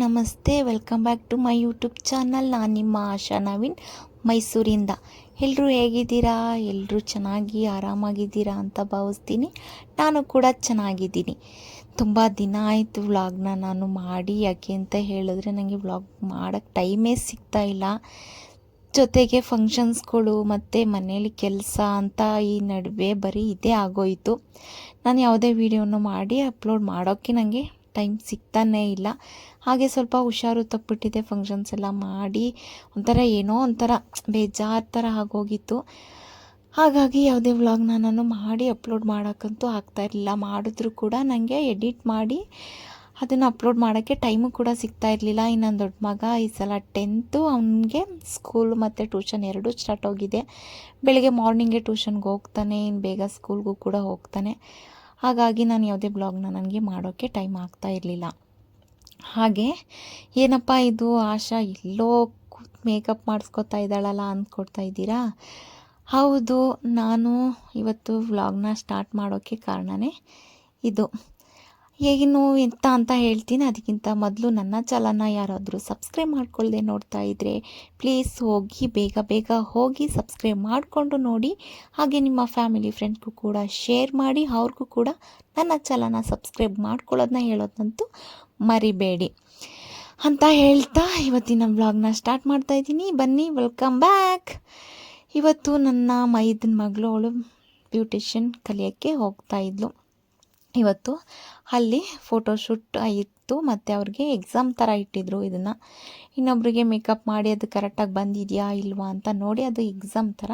ನಮಸ್ತೆ welcome back to my YouTube channel ನಾನು ನಿಮ್ಮ ಆಶಾ ನವೀನ್, ಮೈಸೂರಿಂದ. ಎಲ್ಲರೂ ಹೇಗಿದ್ದೀರಾ? ಎಲ್ಲರೂ ಚೆನ್ನಾಗಿ, ಆರಾಮಾಗಿದ್ದೀರಾ ಅಂತ ಭಾವಿಸ್ತೀನಿ. ನಾನು ಕೂಡ ಚೆನ್ನಾಗಿದ್ದೀನಿ. ತುಂಬ ದಿನ ಆಯಿತು ವ್ಲಾಗ್ನ ನಾನು ಮಾಡಿ, ಯಾಕೆ ಅಂತ ಹೇಳಿದ್ರೆ ನನಗೆ ವ್ಲಾಗ್ ಮಾಡೋಕ್ಕೆ ಟೈಮೇ ಸಿಗ್ತಾ ಇಲ್ಲ. ಜೊತೆಗೆ ಫಂಕ್ಷನ್ಸ್ಗಳು ಮತ್ತು ಮನೇಲಿ ಕೆಲಸ ಅಂತ ಈ ನಡುವೆ ಬರೀ ಇದೇ ಆಗೋಯಿತು. ನಾನು ಯಾವುದೇ ವೀಡಿಯೋನ ಮಾಡಿ ಅಪ್ಲೋಡ್ ಮಾಡೋಕ್ಕೆ ನನಗೆ ಟೈಮ್ ಸಿಗ್ತಾನೇ ಇಲ್ಲ. ಹಾಗೆ ಸ್ವಲ್ಪ ಹುಷಾರು ತಪ್ಪಿಬಿಟ್ಟಿದೆ ಫಂಕ್ಷನ್ಸ್ ಎಲ್ಲ ಮಾಡಿ. ಒಂಥರ ಏನೋ ಒಂಥರ ಬೇಜಾರು ಥರ ಆಗೋಗಿತ್ತು. ಹಾಗಾಗಿ ಯಾವುದೇ ವ್ಲಾಗ್ನ ನಾನು ಮಾಡಿ ಅಪ್ಲೋಡ್ ಮಾಡೋಕ್ಕಂತೂ ಆಗ್ತಾ ಇರಲಿಲ್ಲ. ಮಾಡಿದ್ರು ಕೂಡ ನನಗೆ ಎಡಿಟ್ ಮಾಡಿ ಅದನ್ನು ಅಪ್ಲೋಡ್ ಮಾಡೋಕ್ಕೆ ಟೈಮು ಕೂಡ ಸಿಗ್ತಾ ಇರಲಿಲ್ಲ. ಇನ್ನೊಂದು ದೊಡ್ಡ ಮಗ, ಈ ಸಲ ಟೆಂತು ಅವನಿಗೆ ಸ್ಕೂಲ್ ಮತ್ತು ಟ್ಯೂಷನ್ ಎರಡೂ ಸ್ಟಾರ್ಟ್ ಹೋಗಿದೆ. ಬೆಳಗ್ಗೆ ಮಾರ್ನಿಂಗೇ ಟ್ಯೂಷನ್ಗೆ ಹೋಗ್ತಾನೆ ಇನ್ನು ಬೇಗ ಸ್ಕೂಲ್ಗೂ ಕೂಡ ಹೋಗ್ತಾನೆ. ಹಾಗಾಗಿ ನಾನು ಯಾವುದೇ ಬ್ಲಾಗ್ನ ನನಗೆ ಮಾಡೋಕ್ಕೆ ಟೈಮ್ ಆಗ್ತಾ ಇರಲಿಲ್ಲ. ಹಾಗೆ, ಏನಪ್ಪ ಇದು? ಆಶಾ ಎಲ್ಲೋ ಮೇಕಪ್ ಮಾಡಿಸ್ಕೊತಾ ಇದ್ದಾಳಲ್ಲ ಅಂದ್ಕೊಡ್ತಾ ಇದ್ದೀರಾ? ಹೌದು, ನಾನು ಇವತ್ತು ವ್ಲಾಗ್ನ ಸ್ಟಾರ್ಟ್ ಮಾಡೋಕ್ಕೆ ಕಾರಣವೇ ಇದು. ಏನು ಎಂತ ಅಂತ ಹೇಳ್ತೀನಿ. ಅದಕ್ಕಿಂತ ಮೊದಲು ನನ್ನ ಚಲನ ಯಾರಾದರೂ ಸಬ್ಸ್ಕ್ರೈಬ್ ಮಾಡ್ಕೊಳ್ಳದೆ ನೋಡ್ತಾ ಇದ್ದರೆ ಪ್ಲೀಸ್ ಹೋಗಿ, ಬೇಗ ಬೇಗ ಹೋಗಿ ಸಬ್ಸ್ಕ್ರೈಬ್ ಮಾಡಿಕೊಂಡು ನೋಡಿ. ಹಾಗೆ ನಿಮ್ಮ ಫ್ಯಾಮಿಲಿ ಫ್ರೆಂಡ್ಗೂ ಕೂಡ ಶೇರ್ ಮಾಡಿ, ಅವ್ರಿಗೂ ಕೂಡ ನನ್ನ ಚಲನ ಸಬ್ಸ್ಕ್ರೈಬ್ ಮಾಡ್ಕೊಳ್ಳೋದನ್ನ ಹೇಳೋದಂತೂ ಮರಿಬೇಡಿ. ಅಂತ ಹೇಳ್ತಾ ಇವತ್ತಿನ ವ್ಲಾಗ್ನ ಸ್ಟಾರ್ಟ್ ಮಾಡ್ತಾ ಇದ್ದೀನಿ. ಬನ್ನಿ, ವೆಲ್ಕಮ್ ಬ್ಯಾಕ್. ಇವತ್ತು ನನ್ನ ಮೈದನ ಮಗಳು ಅವಳು ಬ್ಯೂಟಿಷಿಯನ್ ಕಲಿಯೋಕ್ಕೆ ಹೋಗ್ತಾ ಇದ್ಲು. ಇವತ್ತು ಅಲ್ಲಿ ಫೋಟೋಶೂಟ್ ಇತ್ತು ಮತ್ತು ಅವ್ರಿಗೆ ಎಕ್ಸಾಮ್ ಥರ ಇಟ್ಟಿದ್ರು ಇದನ್ನು. ಇನ್ನೊಬ್ರಿಗೆ ಮೇಕಪ್ ಮಾಡಿ ಅದು ಕರೆಕ್ಟಾಗಿ ಬಂದಿದೆಯಾ ಇಲ್ವಾ ಅಂತ ನೋಡಿ ಅದು ಎಕ್ಸಾಮ್ ಥರ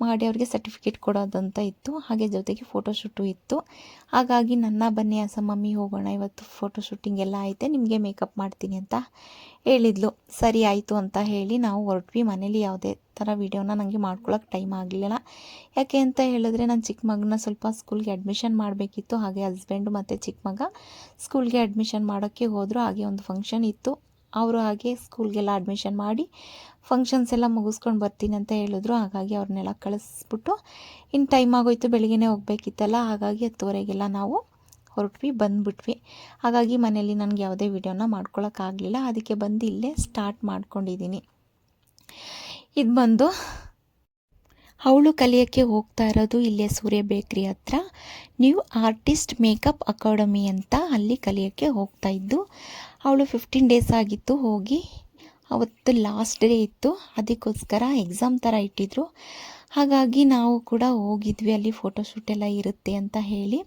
ಮಾಡಿ ಅವರಿಗೆ ಸರ್ಟಿಫಿಕೇಟ್ ಕೊಡೋದಂತ ಇತ್ತು. ಹಾಗೆ ಜೊತೆಗೆ ಫೋಟೋಶೂಟು ಇತ್ತು. ಹಾಗಾಗಿ ನನ್ನ ಬನ್ನಿ ಅಸ ಮಮ್ಮಿ ಹೋಗೋಣ, ಇವತ್ತು ಫೋಟೋ ಶೂಟಿಂಗ್ ಎಲ್ಲ ಐತೆ ನಿಮಗೆ ಮೇಕಪ್ ಮಾಡ್ತೀನಿ ಅಂತ ಹೇಳಿದ್ಲು. ಸರಿ ಆಯಿತು ಅಂತ ಹೇಳಿ ನಾವು ಹೊರಟ್ವಿ. ಮನೇಲಿ ಯಾವುದೇ ಥರ ವೀಡಿಯೋನ ನನಗೆ ಮಾಡ್ಕೊಳ್ಳೋಕೆ ಟೈಮ್ ಆಗಲಿಲ್ಲ. ಯಾಕೆ ಅಂತ ಹೇಳಿದ್ರೆ ನಾನು ಚಿಕ್ಕ ಮಗನ ಸ್ವಲ್ಪ ಸ್ಕೂಲ್ಗೆ ಅಡ್ಮಿಷನ್ ಮಾಡಬೇಕಿತ್ತು. ಹಾಗೆ ಹಸ್ಬೆಂಡು ಮತ್ತು ಚಿಕ್ಕ ಮಗ ಸ್ಕೂಲ್ಗೆ ಅಡ್ಮಿಷನ್ ಮಾಡೋಕ್ಕೆ ಹೋದರು. ಹಾಗೆ ಒಂದು ಫಂಕ್ಷನ್ ಇತ್ತು. ಅವರು ಹಾಗೆ ಸ್ಕೂಲ್ಗೆಲ್ಲ ಅಡ್ಮಿಷನ್ ಮಾಡಿ ಫಂಕ್ಷನ್ಸ್ ಎಲ್ಲ ಮುಗಿಸ್ಕೊಂಡು ಬರ್ತೀನಿ ಅಂತ ಹೇಳಿದ್ರು. ಹಾಗಾಗಿ ಅವ್ರನ್ನೆಲ್ಲ ಕಳಿಸ್ಬಿಟ್ಟು ಇನ್ನು ಟೈಮ್ ಆಗೋಯ್ತು ಬೆಳಿಗ್ಗೆ ಹೋಗಬೇಕಿತ್ತಲ್ಲ, ಹಾಗಾಗಿ ಹತ್ತುವರೆಗೆಲ್ಲ ನಾವು ಹೊರಟ್ವಿ, ಬಂದುಬಿಟ್ವಿ. ಹಾಗಾಗಿ ಮನೇಲಿ ನನಗೆ ಯಾವುದೇ ವೀಡಿಯೋನ ಮಾಡ್ಕೊಳಕ್ಕಾಗಲಿಲ್ಲ. ಅದಕ್ಕೆ ಬಂದು ಇಲ್ಲೇ ಸ್ಟಾರ್ಟ್ ಮಾಡ್ಕೊಂಡಿದ್ದೀನಿ. ಇದು ಬಂದು ಅವಳು ಕಲಿಯೋಕ್ಕೆ ಹೋಗ್ತಾ ಇರೋದು ಇಲ್ಲೇ ಸೂರ್ಯ ಬೇಕ್ರಿ ಹತ್ರ. ನ್ಯೂ ಆರ್ಟಿಸ್ಟ್ ಮೇಕಪ್ ಅಕಾಡೆಮಿ ಅಂತ ಅಲ್ಲಿ ಕಲಿಯೋಕ್ಕೆ ಹೋಗ್ತಾ ಇದ್ದು ಅವಳು ಫಿಫ್ಟೀನ್ ಡೇಸ್ ಆಗಿತ್ತು, ಹೋಗಿ ಅವತ್ತು ಲಾಸ್ಟ್ ಡೇ ಇತ್ತು. ಅದಕ್ಕೋಸ್ಕರ ಎಕ್ಸಾಮ್ ಥರ ಇಟ್ಟಿದ್ರು. ಹಾಗಾಗಿ ನಾವು ಕೂಡ ಹೋಗಿದ್ವಿ, ಅಲ್ಲಿ ಫೋಟೋಶೂಟ್ ಎಲ್ಲ ಇರುತ್ತೆ ಅಂತ ಹೇಳಿ.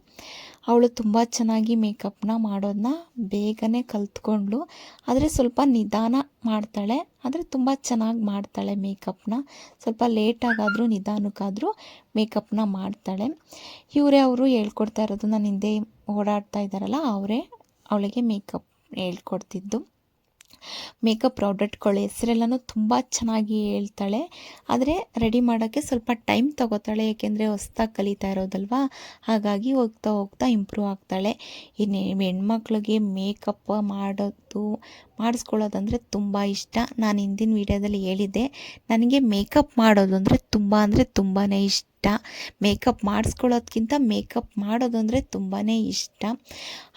ಅವಳು ತುಂಬ ಚೆನ್ನಾಗಿ ಮೇಕಪ್ನ ಮಾಡೋದನ್ನ ಬೇಗನೆ ಕಲ್ತ್ಕೊಂಡ್ಳು. ಆದರೆ ಸ್ವಲ್ಪ ನಿಧಾನ ಮಾಡ್ತಾಳೆ. ಆದರೆ ತುಂಬ ಚೆನ್ನಾಗಿ ಮಾಡ್ತಾಳೆ ಮೇಕಪ್ನ ಸ್ವಲ್ಪ ಲೇಟಾಗಾದರೂ ನಿಧಾನಕ್ಕಾದರೂ ಮೇಕಪ್ನ ಮಾಡ್ತಾಳೆ. ಇವರೇ ಅವರು ಹೇಳ್ಕೊಡ್ತಾ ಇರೋದು, ನಾನು ಹಿಂದೆ ಓಡಾಡ್ತಾ ಇದ್ದಾರಲ್ಲ, ಅವರೇ ಅವಳಿಗೆ ಮೇಕಪ್ ಹೇಳ್ಕೊಡ್ತಿದ್ದು. ಮೇಕಪ್ ಪ್ರಾಡಕ್ಟ್ಗಳ ಹೆಸರೆಲ್ಲನೂ ತುಂಬ ಚೆನ್ನಾಗಿ ಹೇಳ್ತಾಳೆ. ಆದರೆ ರೆಡಿ ಮಾಡೋಕ್ಕೆ ಸ್ವಲ್ಪ ಟೈಮ್ ತೊಗೋತಾಳೆ ಏಕೆಂದರೆ ಹೊಸ್ದಾಗಿ ಕಲಿತಾ ಇರೋದಲ್ವಾ? ಹಾಗಾಗಿ ಹೋಗ್ತಾ ಹೋಗ್ತಾ ಇಂಪ್ರೂವ್ ಆಗ್ತಾಳೆ. ಇನ್ನು ಹೆಣ್ಮಕ್ಳಿಗೆ ಮೇಕಪ್ ಮಾಡೋದು, ಮಾಡಿಸ್ಕೊಳ್ಳೋದಂದರೆ ತುಂಬ ಇಷ್ಟ. ನಾನು ಹಿಂದಿನ ವೀಡಿಯೋದಲ್ಲಿ ಹೇಳಿದ್ದೆ, ನನಗೆ ಮೇಕಪ್ ಮಾಡೋದು ಅಂದರೆ ತುಂಬ ಅಂದರೆ ತುಂಬಾ ಇಷ್ಟ. ಮೇಕಪ್ ಮಾಡಿಸ್ಕೊಳ್ಳೋದ್ಕಿಂತ ಮೇಕಪ್ ಮಾಡೋದು ಅಂದರೆ ತುಂಬಾ ಇಷ್ಟ.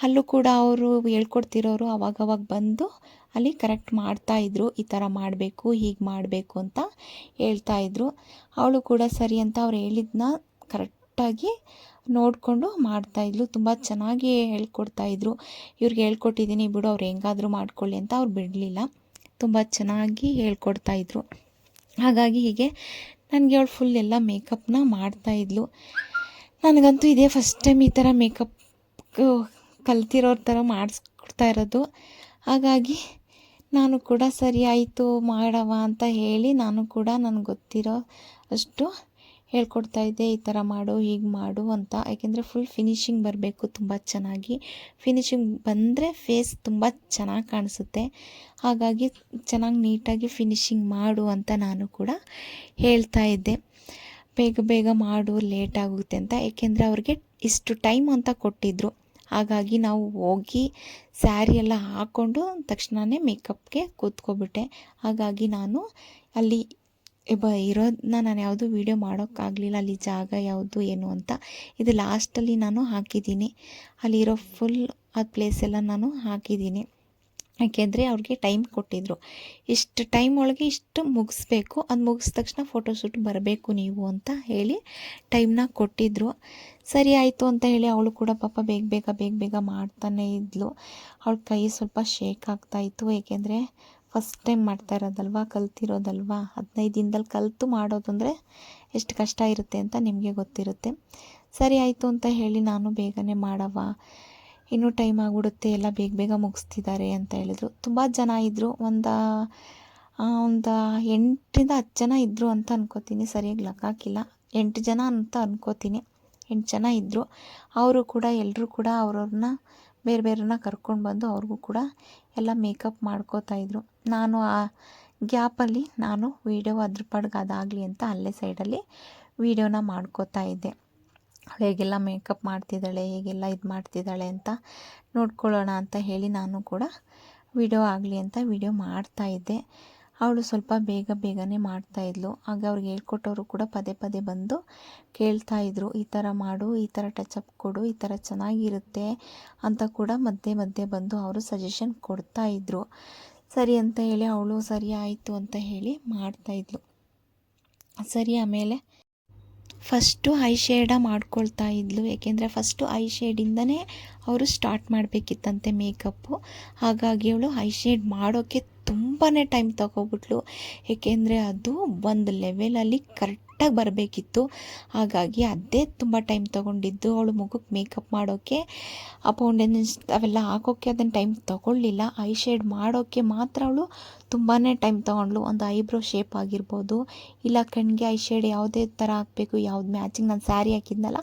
ಅಲ್ಲೂ ಕೂಡ ಅವರು ಹೇಳ್ಕೊಡ್ತಿರೋರು ಅವಾಗವಾಗ ಬಂದು ಅಲ್ಲಿ ಕರೆಕ್ಟ್ ಮಾಡ್ತಾಯಿದ್ರು ಈ ಥರ ಮಾಡಬೇಕು, ಹೀಗೆ ಮಾಡಬೇಕು ಅಂತ ಹೇಳ್ತಾ ಇದ್ರು. ಅವಳು ಕೂಡ ಸರಿ ಅಂತ ಅವ್ರು ಹೇಳಿದ್ನ ಕರೆಕ್ಟಾಗಿ ನೋಡಿಕೊಂಡು ಮಾಡ್ತಾಯಿದ್ಲು ತುಂಬ ಚೆನ್ನಾಗಿ ಹೇಳ್ಕೊಡ್ತಾಯಿದ್ರು ಇವ್ರಿಗೆ ಹೇಳ್ಕೊಟ್ಟಿದ್ದೀನಿ ಬಿಡು, ಅವ್ರು ಹೆಂಗಾದರೂ ಮಾಡ್ಕೊಳ್ಳಿ ಅಂತ ಅವ್ರು ಬಿಡಲಿಲ್ಲ. ತುಂಬ ಚೆನ್ನಾಗಿ ಹೇಳ್ಕೊಡ್ತಾಯಿದ್ರು ಹಾಗಾಗಿ ಹೀಗೆ ನನಗೆ ಅವಳು ಫುಲ್ ಎಲ್ಲ ಮೇಕಪ್ನ ಮಾಡ್ತಾಯಿದ್ಲು ನನಗಂತೂ ಇದೇ ಫಸ್ಟ್ ಟೈಮ್ ಈ ಥರ ಮೇಕಪ್ ಕಲ್ತಿರೋರ ಥರ ಮಾಡಿಸ್ಕೊಡ್ತಾ ಇರೋದು. ಹಾಗಾಗಿ ನಾನು ಕೂಡ ಸರಿ ಆಯಿತು, ಮಾಡವ ಅಂತ ಹೇಳಿ ನಾನು ಕೂಡ ನನಗೆ ಗೊತ್ತಿರೋ ಅಷ್ಟು ಹೇಳ್ಕೊಡ್ತಾ ಇದ್ದೆ, ಈ ಥರ ಮಾಡು, ಹೀಗೆ ಮಾಡು ಅಂತ. ಯಾಕೆಂದರೆ ಫುಲ್ ಫಿನಿಶಿಂಗ್ ಬರಬೇಕು ತುಂಬ ಚೆನ್ನಾಗಿ. ಫಿನಿಶಿಂಗ್ ಬಂದರೆ ಫೇಸ್ ತುಂಬ ಚೆನ್ನಾಗಿ ಕಾಣಿಸುತ್ತೆ. ಹಾಗಾಗಿ ಚೆನ್ನಾಗಿ ನೀಟಾಗಿ ಫಿನಿಶಿಂಗ್ ಮಾಡು ಅಂತ ನಾನು ಕೂಡ ಹೇಳ್ತಾ ಇದ್ದೆ. ಬೇಗ ಬೇಗ ಮಾಡು ಲೇಟ್ ಆಗುತ್ತೆ ಅಂತ. ಏಕೆಂದರೆ ಅವ್ರಿಗೆ ಇಷ್ಟು ಟೈಮ್ ಅಂತ ಕೊಟ್ಟಿದ್ದರು ಹಾಗಾಗಿ ನಾವು ಹೋಗಿ ಸ್ಯಾರಿ ಎಲ್ಲ ಹಾಕ್ಕೊಂಡು ತಕ್ಷಣವೇ ಮೇಕಪ್ಗೆ ಕೂತ್ಕೊಬಿಟ್ಟೆ. ಹಾಗಾಗಿ ನಾನು ಅಲ್ಲಿ ಬ ಇರೋದನ್ನ ನಾನು ಯಾವುದು ವೀಡಿಯೋ ಮಾಡೋಕ್ಕಾಗಲಿಲ್ಲ. ಅಲ್ಲಿ ಜಾಗ ಯಾವುದು ಏನು ಅಂತ ಇದು ಲಾಸ್ಟಲ್ಲಿ ನಾನು ಹಾಕಿದ್ದೀನಿ. ಅಲ್ಲಿರೋ ಫುಲ್ ಆ ಪ್ಲೇಸೆಲ್ಲ ನಾನು ಹಾಕಿದ್ದೀನಿ. ಯಾಕೆಂದರೆ ಅವ್ರಿಗೆ ಟೈಮ್ ಕೊಟ್ಟಿದ್ರು. ಇಷ್ಟು ಟೈಮ್ ಒಳಗೆ ಇಷ್ಟು ಮುಗಿಸ್ಬೇಕು. ಅದು ಮುಗಿಸ್ ತಕ್ಷಣ ಫೋಟೋಶೂಟ್ ಬರಬೇಕು ನೀವು ಅಂತ ಹೇಳಿ ಟೈಮ್ನ ಕೊಟ್ಟಿದ್ದರು ಸರಿ ಆಯಿತು ಅಂತ ಹೇಳಿ ಅವಳು ಕೂಡ ಪಾಪ ಬೇಗ ಬೇಗ ಬೇಗ ಬೇಗ ಮಾಡ್ತಾನೇ ಇದ್ಲು. ಅವಳ ಕೈ ಸ್ವಲ್ಪ ಶೇಕ್ ಆಗ್ತಾ ಇತ್ತು. ಏಕೆಂದರೆ ಫಸ್ಟ್ ಟೈಮ್ ಮಾಡ್ತಾ ಇರೋದಲ್ವಾ, ಕಲ್ತಿರೋದಲ್ವಾ? ಹದಿನೈದು ದಿನದಲ್ಲಿ ಕಲಿತು ಮಾಡೋದು ಅಂದರೆ ಎಷ್ಟು ಕಷ್ಟ ಇರುತ್ತೆ ಅಂತ ನಿಮಗೆ ಗೊತ್ತಿರುತ್ತೆ. ಸರಿ ಆಯಿತು ಅಂತ ಹೇಳಿ ನಾನು ಬೇಗನೆ ಮಾಡವ ಇನ್ನೂ ಟೈಮ್ ಆಗಿಬಿಡುತ್ತೆ, ಎಲ್ಲ ಬೇಗ ಬೇಗ ಮುಗಿಸ್ತಿದ್ದಾರೆ ಅಂತ ಹೇಳಿದ್ರು. ತುಂಬ ಜನ ಇದ್ದರು ಒಂದು ಒಂದು ಎಂಟರಿಂದ ಹತ್ತು ಜನ ಇದ್ದರು ಅಂತ ಅನ್ಕೋತೀನಿ. ಸರಿಯಾಗಿ ಲೆಕ್ಕ ಎಂಟು ಜನ ಅಂತ ಅನ್ಕೋತೀನಿ. ಎಂಟು ಜನ ಇದ್ದರು ಅವರು ಕೂಡ ಎಲ್ಲರೂ ಕೂಡ ಅವ್ರವ್ರನ್ನ, ಬೇರೆ ಬೇರೆನ ಕರ್ಕೊಂಡು ಬಂದು ಅವ್ರಿಗೂ ಕೂಡ ಎಲ್ಲ ಮೇಕಪ್ ಮಾಡ್ಕೋತಾ ಇದ್ರು. ನಾನು ಆ ಗ್ಯಾಪಲ್ಲಿ ನಾನು ವೀಡಿಯೋ ಅದ್ರ ಪಾಡ್ಗೆ ಅದಾಗಲಿ ಅಂತ ಅಲ್ಲೇ ಸೈಡಲ್ಲಿ ವೀಡಿಯೋನ ಮಾಡ್ಕೋತಾ ಇದ್ದೆ. ಅವಳು ಹೇಗೆಲ್ಲ ಮೇಕಪ್ ಮಾಡ್ತಿದ್ದಾಳೆ, ಹೇಗೆಲ್ಲ ಇದು ಮಾಡ್ತಿದ್ದಾಳೆ ಅಂತ ನೋಡ್ಕೊಳ್ಳೋಣ ಅಂತ ಹೇಳಿ ನಾನು ಕೂಡ ವಿಡಿಯೋ ಆಗಲಿ ಅಂತ ವಿಡಿಯೋ ಮಾಡ್ತಾಯಿದ್ದೆ ಅವಳು ಸ್ವಲ್ಪ ಬೇಗ ಬೇಗನೆ ಮಾಡ್ತಾಯಿದ್ಲು ಹಾಗೆ ಅವ್ರಿಗೆ ಹೇಳ್ಕೊಟ್ಟವರು ಕೂಡ ಪದೇ ಪದೇ ಬಂದು ಕೇಳ್ತಾಯಿದ್ರು ಈ ಥರ ಮಾಡು, ಈ ಥರ ಟಚಪ್ ಕೊಡು, ಈ ಥರ ಚೆನ್ನಾಗಿರುತ್ತೆ ಅಂತ ಕೂಡ ಮಧ್ಯೆ ಮಧ್ಯೆ ಬಂದು ಅವರು ಸಜೆಷನ್ ಕೊಡ್ತಾ ಕೊಡ್ತಾಯಿದ್ರು ಸರಿ ಅಂತ ಹೇಳಿ ಅವಳು ಸರಿ ಆಯಿತು ಅಂತ ಹೇಳಿ ಮಾಡ್ತಾಯಿದ್ಲು ಸರಿ ಆಮೇಲೆ ಫಸ್ಟು ಐ ಶೇಡ ಮಾಡ್ಕೊಳ್ತಾ ಇದ್ಲು. ಏಕೆಂದರೆ ಫಸ್ಟು ಐ ಶೇಡಿಂದನೇ ಅವರು ಸ್ಟಾರ್ಟ್ ಮಾಡಬೇಕಿತ್ತಂತೆ ಮೇಕಪ್ಪು ಹಾಗಾಗಿ ಅವಳು ಐ ಶೇಡ್ ಮಾಡೋಕ್ಕೆ ತುಂಬಾ ಟೈಮ್ ತಗೋಬಿಟ್ಲು. ಏಕೆಂದರೆ ಅದು ಒಂದು ಲೆವೆಲಲ್ಲಿ ಕರೆಕ್ಟ್ ಕರೆಕ್ಟಾಗಿ ಬರಬೇಕಿತ್ತು. ಹಾಗಾಗಿ ಅದೇ ತುಂಬ ಟೈಮ್ ತೊಗೊಂಡಿದ್ದು. ಅವಳು ಮುಖಕ್ಕೆ ಮೇಕಪ್ ಮಾಡೋಕ್ಕೆ ಆ ಫೌಂಡೇಶನ್ಸ್ ಅವೆಲ್ಲ ಹಾಕೋಕ್ಕೆ ಅದನ್ನು ಟೈಮ್ ತೊಗೊಳ್ಳಿಲ್ಲ. ಐ ಶೇಡ್ ಮಾಡೋಕ್ಕೆ ಮಾತ್ರ ಅವಳು ತುಂಬಾ ಟೈಮ್ ತೊಗೊಂಡ್ಳು. ಒಂದು ಐಬ್ರೋ ಶೇಪ್ ಆಗಿರ್ಬೋದು, ಇಲ್ಲ ಕಣ್ಣಿಗೆ ಐ ಶೇಡ್ ಯಾವುದೇ ಥರ ಹಾಕಬೇಕು. ಯಾವ್ದು ಮ್ಯಾಚಿಂಗ್ ನಾನು ಸ್ಯಾರಿ ಹಾಕಿದ್ನಲ್ಲ,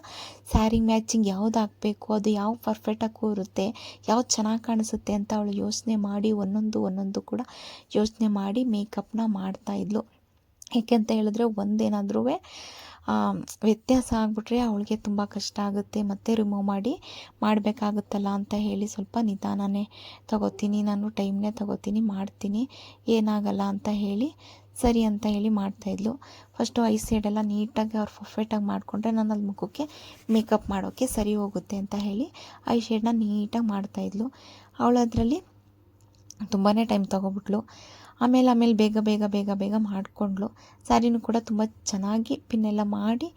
ಸ್ಯಾರಿ ಮ್ಯಾಚಿಂಗ್ ಯಾವ್ದು ಹಾಕಬೇಕು? ಅದು ಯಾವ ಪರ್ಫೆಕ್ಟಾಗಿ ಕೂರುತ್ತೆ? ಯಾವ್ದು ಚೆನ್ನಾಗಿ ಕಾಣಿಸುತ್ತೆ ಅಂತ ಅವಳು ಯೋಚನೆ ಮಾಡಿ, ಒಂದೊಂದು ಒಂದೊಂದು ಕೂಡ ಯೋಚನೆ ಮಾಡಿ ಮೇಕಪ್ನ ಮಾಡ್ತಾಯಿದ್ಲು ಏಕೆ ಅಂತ ಹೇಳಿದ್ರೆ ಒಂದೇನಾದ್ರೂ ವ್ಯತ್ಯಾಸ ಆಗಿಬಿಟ್ರೆ ಅವಳಿಗೆ ತುಂಬ ಕಷ್ಟ ಆಗುತ್ತೆ, ಮತ್ತೆ ರಿಮೂವ್ ಮಾಡಿ ಮಾಡಬೇಕಾಗುತ್ತಲ್ಲ ಅಂತ ಹೇಳಿ ಸ್ವಲ್ಪ ನಿಧಾನನೇ ತಗೋತೀನಿ, ನಾನು ಟೈಮ್ನೇ ತಗೋತೀನಿ, ಮಾಡ್ತೀನಿ, ಏನಾಗಲ್ಲ ಅಂತ ಹೇಳಿ, ಸರಿ ಅಂತ ಹೇಳಿ ಮಾಡ್ತಾಯಿದ್ಲು ಫಸ್ಟು ಐ ಸೈಡೆಲ್ಲ ನೀಟಾಗಿ ಅವ್ರು ಪರ್ಫೆಕ್ಟಾಗಿ ಮಾಡಿಕೊಂಡ್ರೆ ನಾನು ಅಲ್ಲಿ ಮುಖಕ್ಕೆ ಮೇಕಪ್ ಮಾಡೋಕ್ಕೆ ಸರಿ ಹೋಗುತ್ತೆ ಅಂತ ಹೇಳಿ ಐ ಶೇಡನ್ನ ನೀಟಾಗಿ ಮಾಡ್ತಾಯಿದ್ಲು ಅವಳು ತುಂಬಾ ಟೈಮ್ ತೊಗೊಬಿಟ್ಲು. ಆಮೇಲೆ ಆಮೇಲೆ ಬೇಗ ಬೇಗ ಬೇಗ ಬೇಗ ಮಾಡಿಕೊಂಡ್ಳು. ಸ್ಯಾರಿನೂ ಕೂಡ ತುಂಬ ಚೆನ್ನಾಗಿ ಪಿನ್ನೆಲ್ಲ ಮಾಡಿ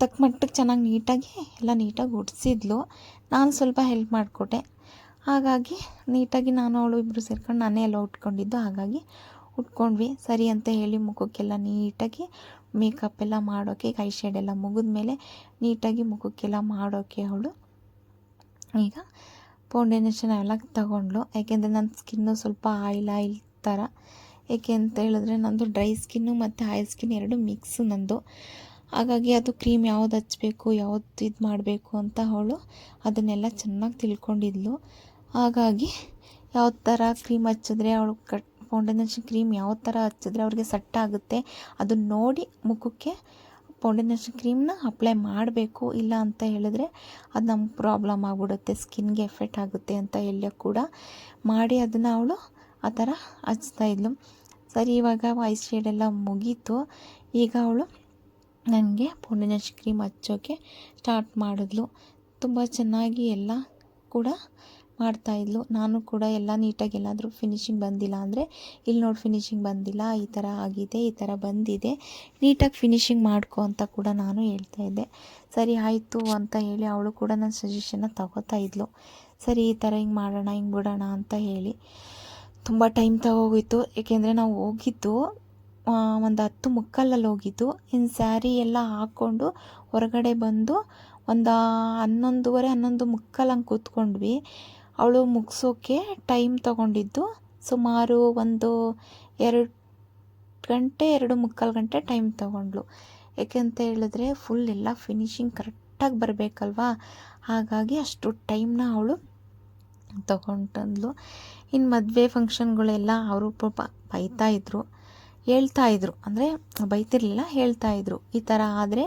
ತಕ್ಕ ಮಟ್ಟಕ್ಕೆ ಚೆನ್ನಾಗಿ ನೀಟಾಗಿ ಎಲ್ಲ ನೀಟಾಗಿ ಉಡ್ಸಿದ್ಲು. ನಾನು ಸ್ವಲ್ಪ ಹೆಲ್ಪ್ ಮಾಡಿಕೊಟ್ಟೆ. ಹಾಗಾಗಿ ನೀಟಾಗಿ ನಾನು ಅವಳು ಇಬ್ಬರು ಸೇರ್ಕೊಂಡು ನಾನೇ ಎಲ್ಲ ಉಟ್ಕೊಂಡಿದ್ದು. ಹಾಗಾಗಿ ಉಟ್ಕೊಂಡ್ವಿ. ಸರಿ ಅಂತ ಹೇಳಿ ಮುಖಕ್ಕೆಲ್ಲ ನೀಟಾಗಿ ಮೇಕಪ್ ಎಲ್ಲ ಮಾಡೋಕ್ಕೆ ಕೈ ಶೇಡ್ ಎಲ್ಲ ಮುಗಿದ್ಮೇಲೆ ನೀಟಾಗಿ ಮುಖಕ್ಕೆಲ್ಲ ಮಾಡೋಕ್ಕೆ ಅವಳು ಈಗ ಫೌಂಡೇಶನ್ ಎಲ್ಲ ತಗೊಂಡ್ಳು. ಯಾಕೆಂದರೆ ನನ್ನ ಸ್ಕಿನ್ನು ಸ್ವಲ್ಪ ಆಯಿಲ್ ಆಯಿಲ್ ಥರ ಏಕೆ ಅಂತ ಹೇಳಿದ್ರೆ ನಂದು ಡ್ರೈ ಸ್ಕಿನ್ನು ಮತ್ತು ಆಯಿಲ್ ಸ್ಕಿನ್ ಎರಡು ಮಿಕ್ಸ್ ನಂದು. ಹಾಗಾಗಿ ಅದು ಕ್ರೀಮ್ ಯಾವ್ದು ಹಚ್ಚಬೇಕು ಯಾವ್ದು ಇದು ಮಾಡಬೇಕು ಅಂತ ಅವಳು ಅದನ್ನೆಲ್ಲ ಚೆನ್ನಾಗಿ ತಿಳ್ಕೊಂಡಿದ್ಲು. ಹಾಗಾಗಿ ಯಾವ ಥರ ಕ್ರೀಮ್ ಹಚ್ಚಿದ್ರೆ ಅವಳು ಕಟ್ ಫೌಂಡೇಶನ್ ಕ್ರೀಮ್ ಯಾವ ಥರ ಹಚ್ಚಿದ್ರೆ ಅವ್ರಿಗೆ ಸೆಟ್ ಆಗುತ್ತೆ ಅದನ್ನ ನೋಡಿ ಮುಖಕ್ಕೆ ಫೌಂಡೇಶನ್ ಕ್ರೀಮ್ನ ಅಪ್ಲೈ ಮಾಡಬೇಕು, ಇಲ್ಲ ಅಂತ ಹೇಳಿದ್ರೆ ಅದು ನಮ್ಗೆ ಪ್ರಾಬ್ಲಮ್ ಆಗಿಬಿಡುತ್ತೆ ಸ್ಕಿನ್ಗೆ ಎಫೆಕ್ಟ್ ಆಗುತ್ತೆ ಅಂತ ಎಲ್ಲ ಕೂಡ. ಮಾಡಿ ಅದನ್ನು ಅವಳು ಆ ಥರ ಹಚ್ತಾಯಿದ್ಲು ಸರಿ, ಇವಾಗ ಐಸ್ ಶೇಡೆಲ್ಲ ಮುಗೀತು. ಈಗ ಅವಳು ನನಗೆ ಫೌಂಡೇಶನ್ ಕ್ರೀಮ್ ಹಚ್ಚೋಕ್ಕೆ ಸ್ಟಾರ್ಟ್ ಮಾಡಿದ್ಲು. ತುಂಬ ಚೆನ್ನಾಗಿ ಎಲ್ಲ ಕೂಡ ಮಾಡ್ತಾಯಿದ್ಲು ನಾನು ಕೂಡ ಎಲ್ಲ ನೀಟಾಗಿ ಎಲ್ಲಾದರೂ ಫಿನಿಶಿಂಗ್ ಬಂದಿಲ್ಲ ಅಂದರೆ, ಇಲ್ಲಿ ನೋಡಿ ಫಿನಿಶಿಂಗ್ ಬಂದಿಲ್ಲ, ಈ ಥರ ಆಗಿದೆ, ಈ ಥರ ಬಂದಿದೆ ನೀಟಾಗಿ ಫಿನಿಶಿಂಗ್ ಮಾಡ್ಕೊ ಅಂತ ಕೂಡ ನಾನು ಹೇಳ್ತಾ ಇದ್ದೆ. ಸರಿ, ಆಯಿತು ಅಂತ ಹೇಳಿ ಅವಳು ಕೂಡ ನನ್ನ ಸಜೆಷನ್ನ ತಗೋತಾ ಇದ್ಲು. ಸರಿ, ಈ ಥರ ಹಿಂಗೆ ಮಾಡೋಣ, ಹಿಂಗೆ ಬಿಡೋಣ ಅಂತ ಹೇಳಿ. ತುಂಬ ಟೈಮ್ ತಗೋಗಿತ್ತು ಏಕೆಂದರೆ ನಾವು ಹೋಗಿದ್ದು ಒಂದು ಹತ್ತು ಮುಕ್ಕಾಲಲ್ಲಿ ಹೋಗಿದ್ದು. ಇನ್ನು ಸ್ಯಾರಿ ಎಲ್ಲ ಹಾಕ್ಕೊಂಡು ಹೊರಗಡೆ ಬಂದು ಒಂದು ಹನ್ನೊಂದುವರೆ, ಹನ್ನೊಂದು ಮುಕ್ಕಾಲು ಹಂಗೆ ಕೂತ್ಕೊಂಡ್ವಿ. ಅವಳು ಮುಗಿಸೋಕ್ಕೆ ಟೈಮ್ ತಗೊಂಡಿದ್ದು ಸುಮಾರು ಒಂದು ಎರಡು ಗಂಟೆ, ಎರಡು ಮುಕ್ಕಾಲು ಗಂಟೆ ಟೈಮ್ ತಗೊಂಡಳು. ಅಂತ ಹೇಳಿದ್ರೆ ಫುಲ್ ಎಲ್ಲ ಫಿನಿಶಿಂಗ್ ಕರೆಕ್ಟಾಗಿ ಬರಬೇಕಲ್ವಾ? ಹಾಗಾಗಿ ಅಷ್ಟು ಟೈಮ್ನ ಅವಳು ತಗೊಂಡಂದ್ಲು ಇನ್ನು ಮದುವೆ ಫಂಕ್ಷನ್ಗಳೆಲ್ಲ ಅವರು ಪಾಪ ಬೈತಾ ಇದ್ದರು ಹೇಳ್ತಾ ಇದ್ರು. ಅಂದರೆ ಬೈತಿರ್ಲಿಲ್ಲ ಹೇಳ್ತಾಯಿದ್ರು ಈ ಥರ ಆದರೆ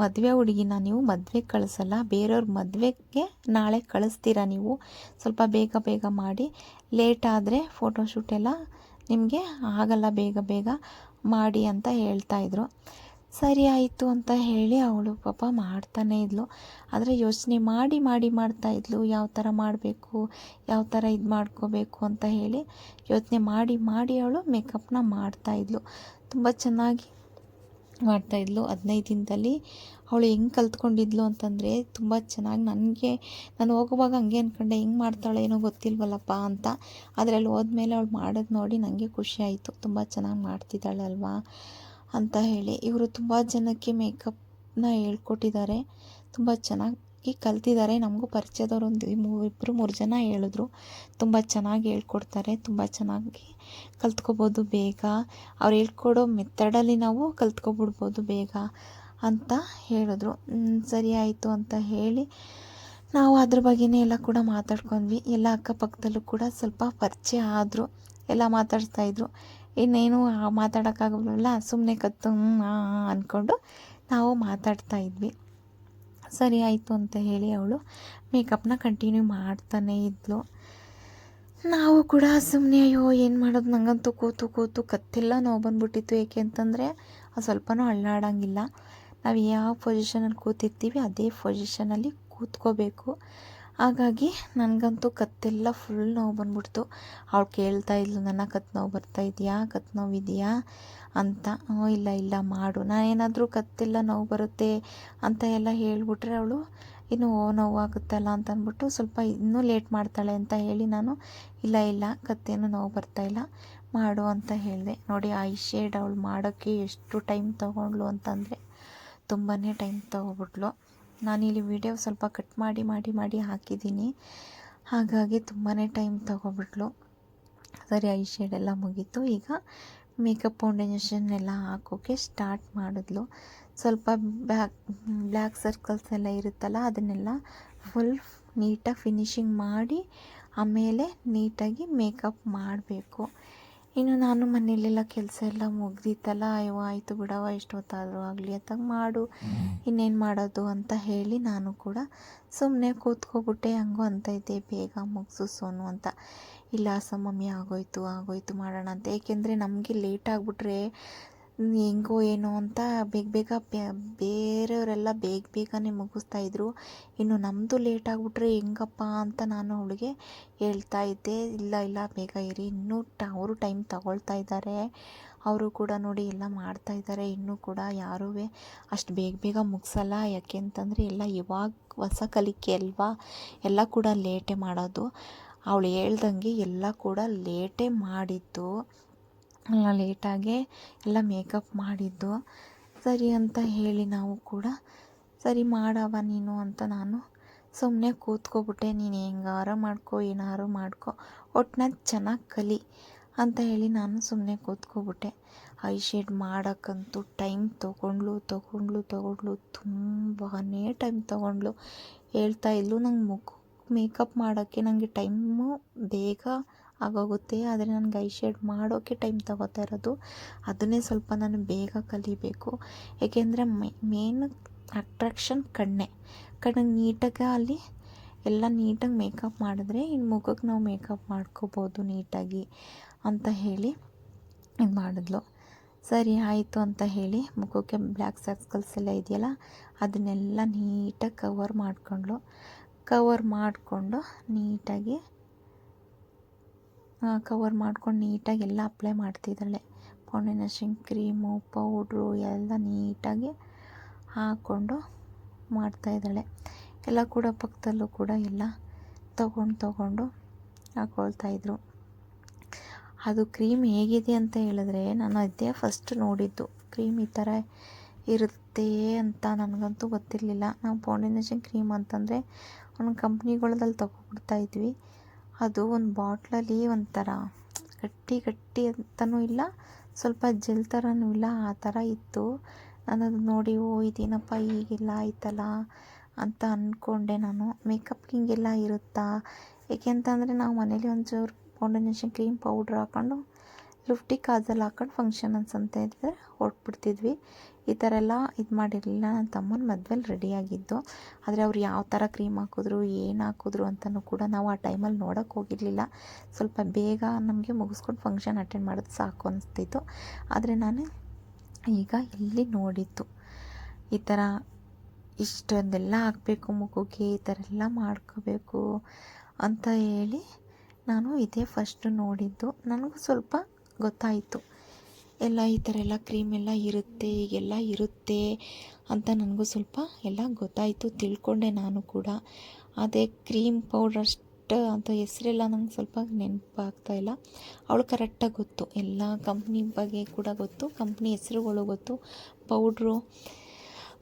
ಮದುವೆ ಹುಡುಗಿನ ನೀವು ಮದುವೆ ಕಳಿಸಲ್ಲ. ಬೇರೆಯವ್ರ ಮದುವೆಗೆ ನಾಳೆ ಕಳಿಸ್ತೀರಾ ನೀವು? ಸ್ವಲ್ಪ ಬೇಗ ಬೇಗ ಮಾಡಿ. ಲೇಟ್ ಆದರೆ ಫೋಟೋಶೂಟ್ ಎಲ್ಲ ನಿಮಗೆ ಆಗಲ್ಲ, ಬೇಗ ಬೇಗ ಮಾಡಿ ಅಂತ ಹೇಳ್ತಾಯಿದ್ರು ಸರಿ ಆಯಿತು ಅಂತ ಹೇಳಿ ಅವಳು ಪಾಪ ಮಾಡ್ತಾನೇ ಇದ್ಲು. ಆದರೆ ಯೋಚನೆ ಮಾಡಿ ಮಾಡಿ ಮಾಡ್ತಾ ಇದ್ಲು. ಯಾವ ಥರ ಮಾಡಬೇಕು, ಯಾವ ಥರ ಇದು ಮಾಡ್ಕೋಬೇಕು ಅಂತ ಹೇಳಿ ಯೋಚನೆ ಮಾಡಿ ಮಾಡಿ ಅವಳು ಮೇಕಪ್ನ ಮಾಡ್ತಾಯಿದ್ಲು ತುಂಬ ಚೆನ್ನಾಗಿ ಮಾಡ್ತಾಯಿದ್ಲು ಹದಿನೈದು ದಿನದಲ್ಲಿ ಅವಳು ಹೆಂಗೆ ಕಲ್ತ್ಕೊಂಡಿದ್ಲು ಅಂತಂದರೆ ತುಂಬ ಚೆನ್ನಾಗಿ ನನಗೆ, ನಾನು ಹೋಗುವಾಗ ಹಂಗೆ ಅಂದ್ಕೊಂಡೆ ಹೆಂಗೆ ಮಾಡ್ತಾಳೆ ಏನೋ ಗೊತ್ತಿಲ್ವಲ್ಲಪ್ಪ ಅಂತ. ಆದರೆ ಅಲ್ಲಿ ಹೋದ್ಮೇಲೆ ಅವಳು ಮಾಡೋದು ನೋಡಿ ನನಗೆ ಖುಷಿ ಆಯಿತು. ತುಂಬ ಚೆನ್ನಾಗಿ ಮಾಡ್ತಿದ್ದಾಳೆ ಅಲ್ವಾ ಅಂತ ಹೇಳಿ ಇವರು ತುಂಬ ಜನಕ್ಕೆ ಮೇಕಪ್ನ ಹೇಳ್ಕೊಟ್ಟಿದ್ದಾರೆ. ತುಂಬ ಚೆನ್ನಾಗಿ ಕಲ್ತಿದ್ದಾರೆ. ನಮಗೂ ಪರಿಚಯದವ್ರು ಒಂದು ಇಬ್ಬರು ಮೂರು ಜನ ಹೇಳಿದ್ರು. ತುಂಬ ಚೆನ್ನಾಗಿ ಹೇಳ್ಕೊಡ್ತಾರೆ. ತುಂಬ ಚೆನ್ನಾಗಿ ಕಲ್ತ್ಕೊಬೋದು ಬೇಗ. ಅವ್ರು ಹೇಳ್ಕೊಡೋ ಮೆಥಡಲ್ಲಿ ನಾವು ಕಲ್ತ್ಕೊಬಿಡ್ಬೋದು ಬೇಗ ಅಂತ ಹೇಳಿದ್ರು. ಸರಿ ಆಯಿತು ಅಂತ ಹೇಳಿ ನಾವು ಅದ್ರ ಬಗ್ಗೆನೇ ಎಲ್ಲ ಕೂಡ ಮಾತಾಡ್ಕೊಂಡ್ವಿ. ಎಲ್ಲ ಅಕ್ಕಪಕ್ಕದಲ್ಲೂ ಕೂಡ ಸ್ವಲ್ಪ ಪರಿಚಯ ಆದರು. ಎಲ್ಲ ಮಾತಾಡ್ತಾಯಿದ್ರು ಇನ್ನೇನು ಮಾತಾಡೋಕ್ಕಾಗಲ್ಲ ಸುಮ್ಮನೆ ಕತ್ತು ಅಂದ್ಕೊಂಡು ನಾವು ಮಾತಾಡ್ತಾ ಇದ್ವಿ. ಸರಿ ಆಯಿತು ಅಂತ ಹೇಳಿ ಅವಳು ಮೇಕಪ್ನ ಕಂಟಿನ್ಯೂ ಮಾಡ್ತಾನೇ ಇದ್ಲು. ನಾವು ಕೂಡ ಸುಮ್ಮನೆ ಅಯ್ಯೋ, ಏನು ಮಾಡೋದು? ನನಗಂತೂ ಕೂತು ಕೂತು ಕತ್ತೆಲ್ಲ ನೋವು ಬಂದ್ಬಿಟ್ಟಿತ್ತು ಏಕೆ? ಅಂತಂದರೆ ಸ್ವಲ್ಪನೂ ಅಳ್ಳಾಡೋಂಗಿಲ್ಲ ನಾವು ಯಾವ ಪೊಸಿಷನಲ್ಲಿ ಕೂತಿರ್ತೀವಿ, ಅದೇ ಪೊಸಿಷನಲ್ಲಿ ಕೂತ್ಕೋಬೇಕು. ಹಾಗಾಗಿ ನನಗಂತೂ ಕತ್ತೆಲ್ಲ ಫುಲ್ ನೋವು ಬಂದ್ಬಿಡ್ತು. ಅವಳು ಕೇಳ್ತಾ ಇದ್ಲು, ನನ್ನ ಕತ್ತು ನೋವು ಬರ್ತಾ ಇದೆಯಾ? ಕತ್ತು ನೋವಿದೆಯಾ? ಅಂತ. ಹ್ಞೂ ಇಲ್ಲ ಇಲ್ಲ, ಮಾಡು. ನಾನೇನಾದರೂ ಕತ್ತೆಲ್ಲ ನೋವು ಬರುತ್ತೆ ಅಂತ ಎಲ್ಲ ಹೇಳಿಬಿಟ್ರೆ ಅವಳು, ಇನ್ನು ಓ ನೋವಾಗುತ್ತಲ್ಲ ಅಂತ ಅಂದ್ಬಿಟ್ಟು ಸ್ವಲ್ಪ ಇನ್ನೂ ಲೇಟ್ ಮಾಡ್ತಾಳೆ ಅಂತ ಹೇಳಿ ನಾನು, ಇಲ್ಲ ಇಲ್ಲ, ಕತ್ತೇನು ನೋವು ಬರ್ತಾಯಿಲ್ಲ ಮಾಡು ಅಂತ ಹೇಳಿದೆ. ನೋಡಿ ಐ ಶೇಡ್ ಅವಳು ಮಾಡೋಕ್ಕೆ ಎಷ್ಟು ಟೈಮ್ ತೊಗೊಂಡ್ಳು ಅಂತಂದರೆ ತುಂಬಾ ಟೈಮ್ ತೊಗೊಬಿಟ್ಲು. ನಾನಿಲ್ಲಿ ವಿಡಿಯೋ ಸ್ವಲ್ಪ ಕಟ್ ಮಾಡಿ ಮಾಡಿ ಮಾಡಿ ಹಾಕಿದ್ದೀನಿ. ಹಾಗಾಗಿ ತುಂಬಾ ಟೈಮ್ ತೊಗೊಬಿಟ್ಲು. ಸರಿ ಐ ಶೇಡೆಲ್ಲ ಮುಗೀತು. ಈಗ ಮೇಕಪ್ ಫೌಂಡೇಶನ್ ಎಲ್ಲ ಹಾಕೋಕ್ಕೆ ಸ್ಟಾರ್ಟ್ ಮಾಡಿದ್ಲು. ಸ್ವಲ್ಪ ಬ್ಯಾಕ್ ಬ್ಲ್ಯಾಕ್ ಸರ್ಕಲ್ಸ್ ಎಲ್ಲ ಇರುತ್ತಲ್ಲ, ಅದನ್ನೆಲ್ಲ ಫುಲ್ ನೀಟಾಗಿ ಫಿನಿಶಿಂಗ್ ಮಾಡಿ ಆಮೇಲೆ ನೀಟಾಗಿ ಮೇಕಪ್ ಮಾಡಬೇಕು. ಇನ್ನು ನಾನು ಮನೇಲೆಲ್ಲ ಕೆಲಸ ಎಲ್ಲ ಮುಗ್ದಿತ್ತಲ್ಲ ಅಯ್ಯೋ ಆಯಿತು ಬಿಡವ ಎಷ್ಟೊತ್ತಾದರೂ ಆಗಲಿ ಅತ್ತಾಗ ಮಾಡು. ಇನ್ನೇನು ಮಾಡೋದು ಅಂತ ಹೇಳಿ ನಾನು ಕೂಡ ಸುಮ್ಮನೆ ಕೂತ್ಕೊಬಿಟ್ಟೆ ಅಂತ ಇದ್ದೆ ಬೇಗ ಮುಗಿಸು ಸೋನು ಅಂತ. ಇಲ್ಲ ಮಮ್ಮಿ ಆಗೋಯ್ತು ಆಗೋಯ್ತು ಮಾಡೋಣ ಅಂತ. ಏಕೆಂದರೆ ನಮಗೆ ಲೇಟ್ ಆಗಿಬಿಟ್ರೆ ಹೆಂಗೋ ಏನೋ ಅಂತ ಬೇಗ ಬೇಗ ಬೇರೆಯವರೆಲ್ಲ ಬೇಗ ಬೇಗನೆ ಮುಗಿಸ್ತಾ ಇದ್ದರು ಇನ್ನು ನಮ್ಮದು ಲೇಟ್ ಆಗಿಬಿಟ್ರೆ ಹೆಂಗಪ್ಪ ಅಂತ ನಾನು ಅವಳಿಗೆ ಹೇಳ್ತಾ ಇದ್ದೆ. ಇಲ್ಲ ಇಲ್ಲ, ಬೇಗ ಇರಿ. ಇನ್ನೂ ಟ, ಅವರು ಟೈಮ್ ತಗೊಳ್ತಾ ಇದ್ದಾರೆ. ಅವರು ಕೂಡ ನೋಡಿ ಎಲ್ಲ ಮಾಡ್ತಾ ಇದ್ದಾರೆ. ಇನ್ನೂ ಕೂಡ ಯಾರೂ ಅಷ್ಟು ಬೇಗ ಬೇಗ ಮುಗಿಸಲ್ಲ. ಯಾಕೆ ಅಂತಂದರೆ ಎಲ್ಲ ಇವಾಗ ಹೊಸ ಕಲಿಕೆ ಅಲ್ವಾ? ಎಲ್ಲ ಕೂಡ ಲೇಟೇ ಮಾಡೋದು. ಅವಳು ಹೇಳ್ದಂಗೆ ಎಲ್ಲ ಕೂಡ ಲೇಟೇ ಮಾಡಿದ್ದು. ಲೇಟಾಗೆ ಎಲ್ಲ ಮೇಕಪ್ ಮಾಡಿದ್ದು. ಸರಿ ಅಂತ ಹೇಳಿ ನಾವು ಕೂಡ, ಸರಿ ಮಾಡವ ನೀನು ಅಂತ ನಾನು ಸುಮ್ಮನೆ ಕೂತ್ಕೊಬಿಟ್ಟೆ. ನೀನು ಹೆಂಗಾರ ಮಾಡ್ಕೊ, ಏನಾರು ಮಾಡ್ಕೊ. ಒಟ್ನಲ್ಲಿ ಚೆನ್ನಾಗಿ ಕಲಿ ಅಂತ ಹೇಳಿ ನಾನು ಸುಮ್ಮನೆ ಕೂತ್ಕೊಬಿಟ್ಟೆ. ಐ ಶೇಡ್ ಮಾಡೋಕ್ಕಂತೂ ಟೈಮ್ ತೊಗೊಂಡ್ಲು ತೊಗೊಂಡ್ಲು ತೊಗೊಂಡ್ಲು. ತುಂಬಾ ಟೈಮ್ ತೊಗೊಂಡ್ಲು. ಹೇಳ್ತಾ ಇದ್ಲು ನಂಗೆ ಮುಖ, ಮೇಕಪ್ ಮಾಡೋಕ್ಕೆ ನನಗೆ ಟೈಮು ಬೇಗ ಆಗೋಗುತ್ತೆ. ಆದರೆ ನನಗೆ ಐ ಶೇಡ್ ಮಾಡೋಕ್ಕೆ ಟೈಮ್ ತಗೋತಾ ಇರೋದು, ಅದನ್ನೇ ಸ್ವಲ್ಪ ನಾನು ಬೇಗ ಕಲಿಬೇಕು. ಏಕೆಂದರೆ ಮೇನ್ ಅಟ್ರಾಕ್ಷನ್ ಕಣ್ಣೆ. ಕಣ್ಣಿಗೆ ನೀಟಾಗಿ ಅಲ್ಲಿ ಎಲ್ಲ ನೀಟಾಗಿ ಮೇಕಪ್ ಮಾಡಿದ್ರೆ ಇನ್ನು ಮುಖಕ್ಕೆ ನಾವು ಮೇಕಪ್ ಮಾಡ್ಕೋಬೋದು ನೀಟಾಗಿ ಅಂತ ಹೇಳಿ ಇದು ಮಾಡಿದ್ಲು. ಸರಿ, ಆಯಿತು ಅಂತ ಹೇಳಿ ಮುಖಕ್ಕೆ ಬ್ಲ್ಯಾಕ್ ಸರ್ಕಲ್ಸ್ ಎಲ್ಲ ಇದೆಯಲ್ಲ, ಅದನ್ನೆಲ್ಲ ನೀಟಾಗಿ ಕವರ್ ಮಾಡ್ಕೊಂಡ್ಲು ಕವರ್ ಮಾಡಿಕೊಂಡು ನೀಟಾಗಿ ಕವರ್ ಮಾಡ್ಕೊಂಡು ನೀಟಾಗಿ ಎಲ್ಲ ಅಪ್ಲೈ ಮಾಡ್ತಿದ್ದಾಳೆ. ಫೌಂಡೇಶನ್ ಕ್ರೀಮು ಪೌಡ್ರು ಎಲ್ಲ ನೀಟಾಗಿ ಹಾಕ್ಕೊಂಡು ಮಾಡ್ತಾಯಿದ್ದಾಳೆ ಎಲ್ಲ ಕೂಡ ಪಕ್ಕದಲ್ಲೂ ಕೂಡ ಎಲ್ಲ ತಗೊಂಡು ತಗೊಂಡು ಹಾಕ್ಕೊಳ್ತಾಯಿದ್ರು ಅದು ಕ್ರೀಮ್ ಹೇಗಿದೆ ಅಂತ ಹೇಳಿದ್ರೆ ನಾನು ಅದೇ ಫಸ್ಟ್ ನೋಡಿದ್ದು. ಕ್ರೀಮ್ ಈ ಥರ ಇರುತ್ತೆ ಅಂತ ನನಗಂತೂ ಗೊತ್ತಿರಲಿಲ್ಲ. ನಾವು ಫೌಂಡೇಶನ್ ಕ್ರೀಮ್ ಅಂತಂದರೆ ಒಂದು ಕಂಪ್ನಿಗಳದಲ್ಲಿ ತಗೊಬಿಡ್ತಾ ಇದ್ವಿ. ಅದು ಒಂದು ಬಾಟ್ಲಲ್ಲಿ ಒಂಥರ ಗಟ್ಟಿ ಗಟ್ಟಿ ಅಂತಲೂ ಇಲ್ಲ, ಸ್ವಲ್ಪ ಜೆಲ್ ಥರನೂ ಇಲ್ಲ, ಆ ಥರ ಇತ್ತು. ನಾನು ಅದು ನೋಡಿ, ಓ, ಇದೇನಪ್ಪ ಹೀಗೆಲ್ಲ ಆಯ್ತಲ್ಲ ಅಂತ ಅಂದ್ಕೊಂಡೆ ನಾನು. ಮೇಕಪ್ ಹಿಂಗೆಲ್ಲ ಇರುತ್ತಾ? ಏಕೆ ಅಂತಂದರೆ ನಾವು ಮನೇಲಿ ಒಂಚೂರು ಫೌಂಡೇಶನ್ ಕ್ರೀಮ್ ಪೌಡ್ರ್ ಹಾಕ್ಕೊಂಡು ಲುಫ್ಟಿ ಕಾಜಲ್ ಹಾಕೊಂಡು ಫಂಕ್ಷನ್ ಅಂತ ಇದ್ದರೆ ಹೊರಟ್ಬಿಡ್ತಿದ್ವಿ. ಈ ಥರ ಎಲ್ಲ ಇದು ಮಾಡಿರಲಿಲ್ಲ. ನನ್ನ ತಮ್ಮನ ಮದ್ವೆಲಿ ರೆಡಿಯಾಗಿದ್ದು ಆದರೆ ಅವ್ರು ಯಾವ ಥರ ಕ್ರೀಮ್ ಹಾಕಿದ್ರು, ಏನು ಹಾಕಿದ್ರು ಅಂತಲೂ ಕೂಡ ನಾವು ಆ ಟೈಮಲ್ಲಿ ನೋಡೋಕ್ಕೆ ಹೋಗಿರಲಿಲ್ಲ. ಸ್ವಲ್ಪ ಬೇಗ ನಮಗೆ ಮುಗಿಸ್ಕೊಂಡು ಫಂಕ್ಷನ್ ಅಟೆಂಡ್ ಮಾಡೋದು ಸಾಕು ಅನಿಸ್ತಿತ್ತು. ಆದರೆ ನಾನು ಈಗ ಇಲ್ಲಿ ನೋಡಿದ್ದು. ಈ ಥರ ಇಷ್ಟೊಂದೆಲ್ಲ ಹಾಕಬೇಕು ಮುಖಕ್ಕೆ ಈ ಥರ ಎಲ್ಲ ಮಾಡ್ಕೋಬೇಕು ಅಂತ ಹೇಳಿ ನಾನು ಇದೇ ಫಸ್ಟು ನೋಡಿದ್ದು. ನನಗೂ ಸ್ವಲ್ಪ ಗೊತ್ತಾಯಿತು. ಎಲ್ಲ ಈ ಥರ ಎಲ್ಲ ಕ್ರೀಮ್ ಎಲ್ಲ ಇರುತ್ತೆ ಹೀಗೆಲ್ಲ ಇರುತ್ತೆ ಅಂತ ನನಗೂ ಸ್ವಲ್ಪ ಎಲ್ಲ ಗೊತ್ತಾಯಿತು, ತಿಳ್ಕೊಂಡೆ ನಾನು ಕೂಡ. ಅದೇ ಕ್ರೀಮ್ ಪೌಡ್ರ್ ಅಷ್ಟು ಅಂತ ಹೆಸರೆಲ್ಲ ನಂಗೆ ಸ್ವಲ್ಪ ನೆನಪಾಗ್ತಾ ಇಲ್ಲ. ಅವಳು ಕರೆಕ್ಟಾಗಿ ಗೊತ್ತು, ಎಲ್ಲ ಕಂಪ್ನಿ ಬಗ್ಗೆ ಕೂಡ ಗೊತ್ತು, ಕಂಪ್ನಿ ಹೆಸರುಗಳು ಗೊತ್ತು. ಪೌಡ್ರು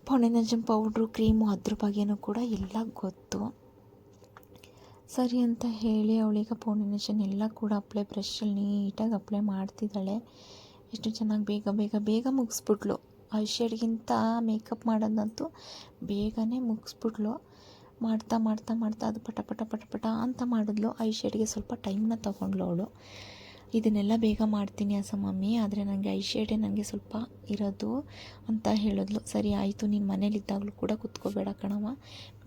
ಫೌಂಡೇಶನ್ ಪೌಡ್ರು, ಕ್ರೀಮು ಅದ್ರ ಬಗ್ಗೆನೂ ಕೂಡ ಎಲ್ಲ ಗೊತ್ತು. ಸರಿ ಅಂತ ಹೇಳಿ ಅವಳೀಗ ಫೌಂಡೇಶನ್ ಎಲ್ಲ ಕೂಡ ಅಪ್ಲೈ ಬ್ರಷಲ್ಲಿ ನೀಟಾಗಿ ಅಪ್ಲೈ ಮಾಡ್ತಿದ್ದಾಳೆ. ಎಷ್ಟು ಚೆನ್ನಾಗಿ ಬೇಗ ಬೇಗ ಬೇಗ ಮುಗಿಸ್ಬಿಟ್ಲು. ಶೇಡ್ಗಿಂತ ಮೇಕಪ್ ಮಾಡೋದಂತೂ ಬೇಗನೆ ಮುಗಿಸ್ಬಿಟ್ಲು. ಮಾಡ್ತಾ ಮಾಡ್ತಾ ಮಾಡ್ತಾ ಅದು ಪಟ ಪಟ ಪಟ ಪಟ ಅಂತ ಮಾಡಿದ್ಲು. ಐ ಶೇಡ್ಗೆ ಸ್ವಲ್ಪ ಟೈಮ್ನ ತೊಗೊಂಡ್ಲು ಅವಳು. ಇದನ್ನೆಲ್ಲ ಬೇಗ ಮಾಡ್ತೀನಿ ಅಸ ಮಮ್ಮಿ, ಆದರೆ ನನಗೆ ಐಶೇಡೇ ನನಗೆ ಸ್ವಲ್ಪ ಇರೋದು ಅಂತ ಹೇಳಿದ್ಲು. ಸರಿ ಆಯಿತು, ನೀನು ಮನೇಲಿದ್ದಾಗಲೂ ಕೂಡ ಕುತ್ಕೋಬೇಡ ಕಣವ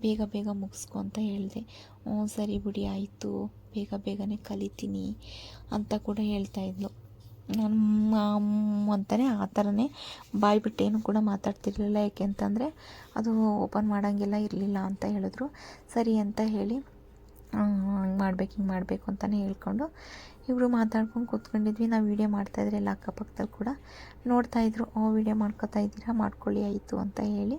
ಬೇಗ ಬೇಗ ಮುಗಿಸ್ಕೊ ಅಂತ ಹೇಳಿದೆ. ಹ್ಞೂ ಸರಿ ಬಿಡಿ, ಆಯಿತು. ಬೇಗ ಬೇಗನೆ ಕಲಿತೀನಿ ಅಂತ ಕೂಡ ಹೇಳ್ತಾಯಿದ್ಲು ನಮ್ಮ ಅಂತಲೇ ಆ ಥರನೇ ಬಾಯಿ ಬಿಟ್ಟೇನು ಕೂಡ ಮಾತಾಡ್ತಿರ್ಲಿಲ್ಲ. ಯಾಕೆ ಅಂತಂದರೆ ಅದು ಓಪನ್ ಮಾಡೋಂಗೆಲ್ಲ ಇರಲಿಲ್ಲ ಅಂತ ಹೇಳಿದ್ರು. ಸರಿ ಅಂತ ಹೇಳಿ ಹಿಂಗೆ ಮಾಡ್ಬೇಕು, ಹಿಂಗೆ ಮಾಡಬೇಕು ಅಂತಲೇ ಹೇಳ್ಕೊಂಡು ಇಬ್ಬರು ಮಾತಾಡ್ಕೊಂಡು ಕೂತ್ಕೊಂಡಿದ್ವಿ, ನಾವು ವೀಡಿಯೋ ಮಾಡ್ತಾಯಿದ್ರೆ ಎಲ್ಲ ಅಕ್ಕಪಕ್ಕದಲ್ಲಿ ಕೂಡ. ನೋಡ್ತಾಯಿದ್ರು ಓ ವೀಡಿಯೋ ಮಾಡ್ಕೋತಾ ಇದ್ದೀರಾ? ಮಾಡ್ಕೊಳ್ಳಿ, ಆಯಿತು ಅಂತ ಹೇಳಿ.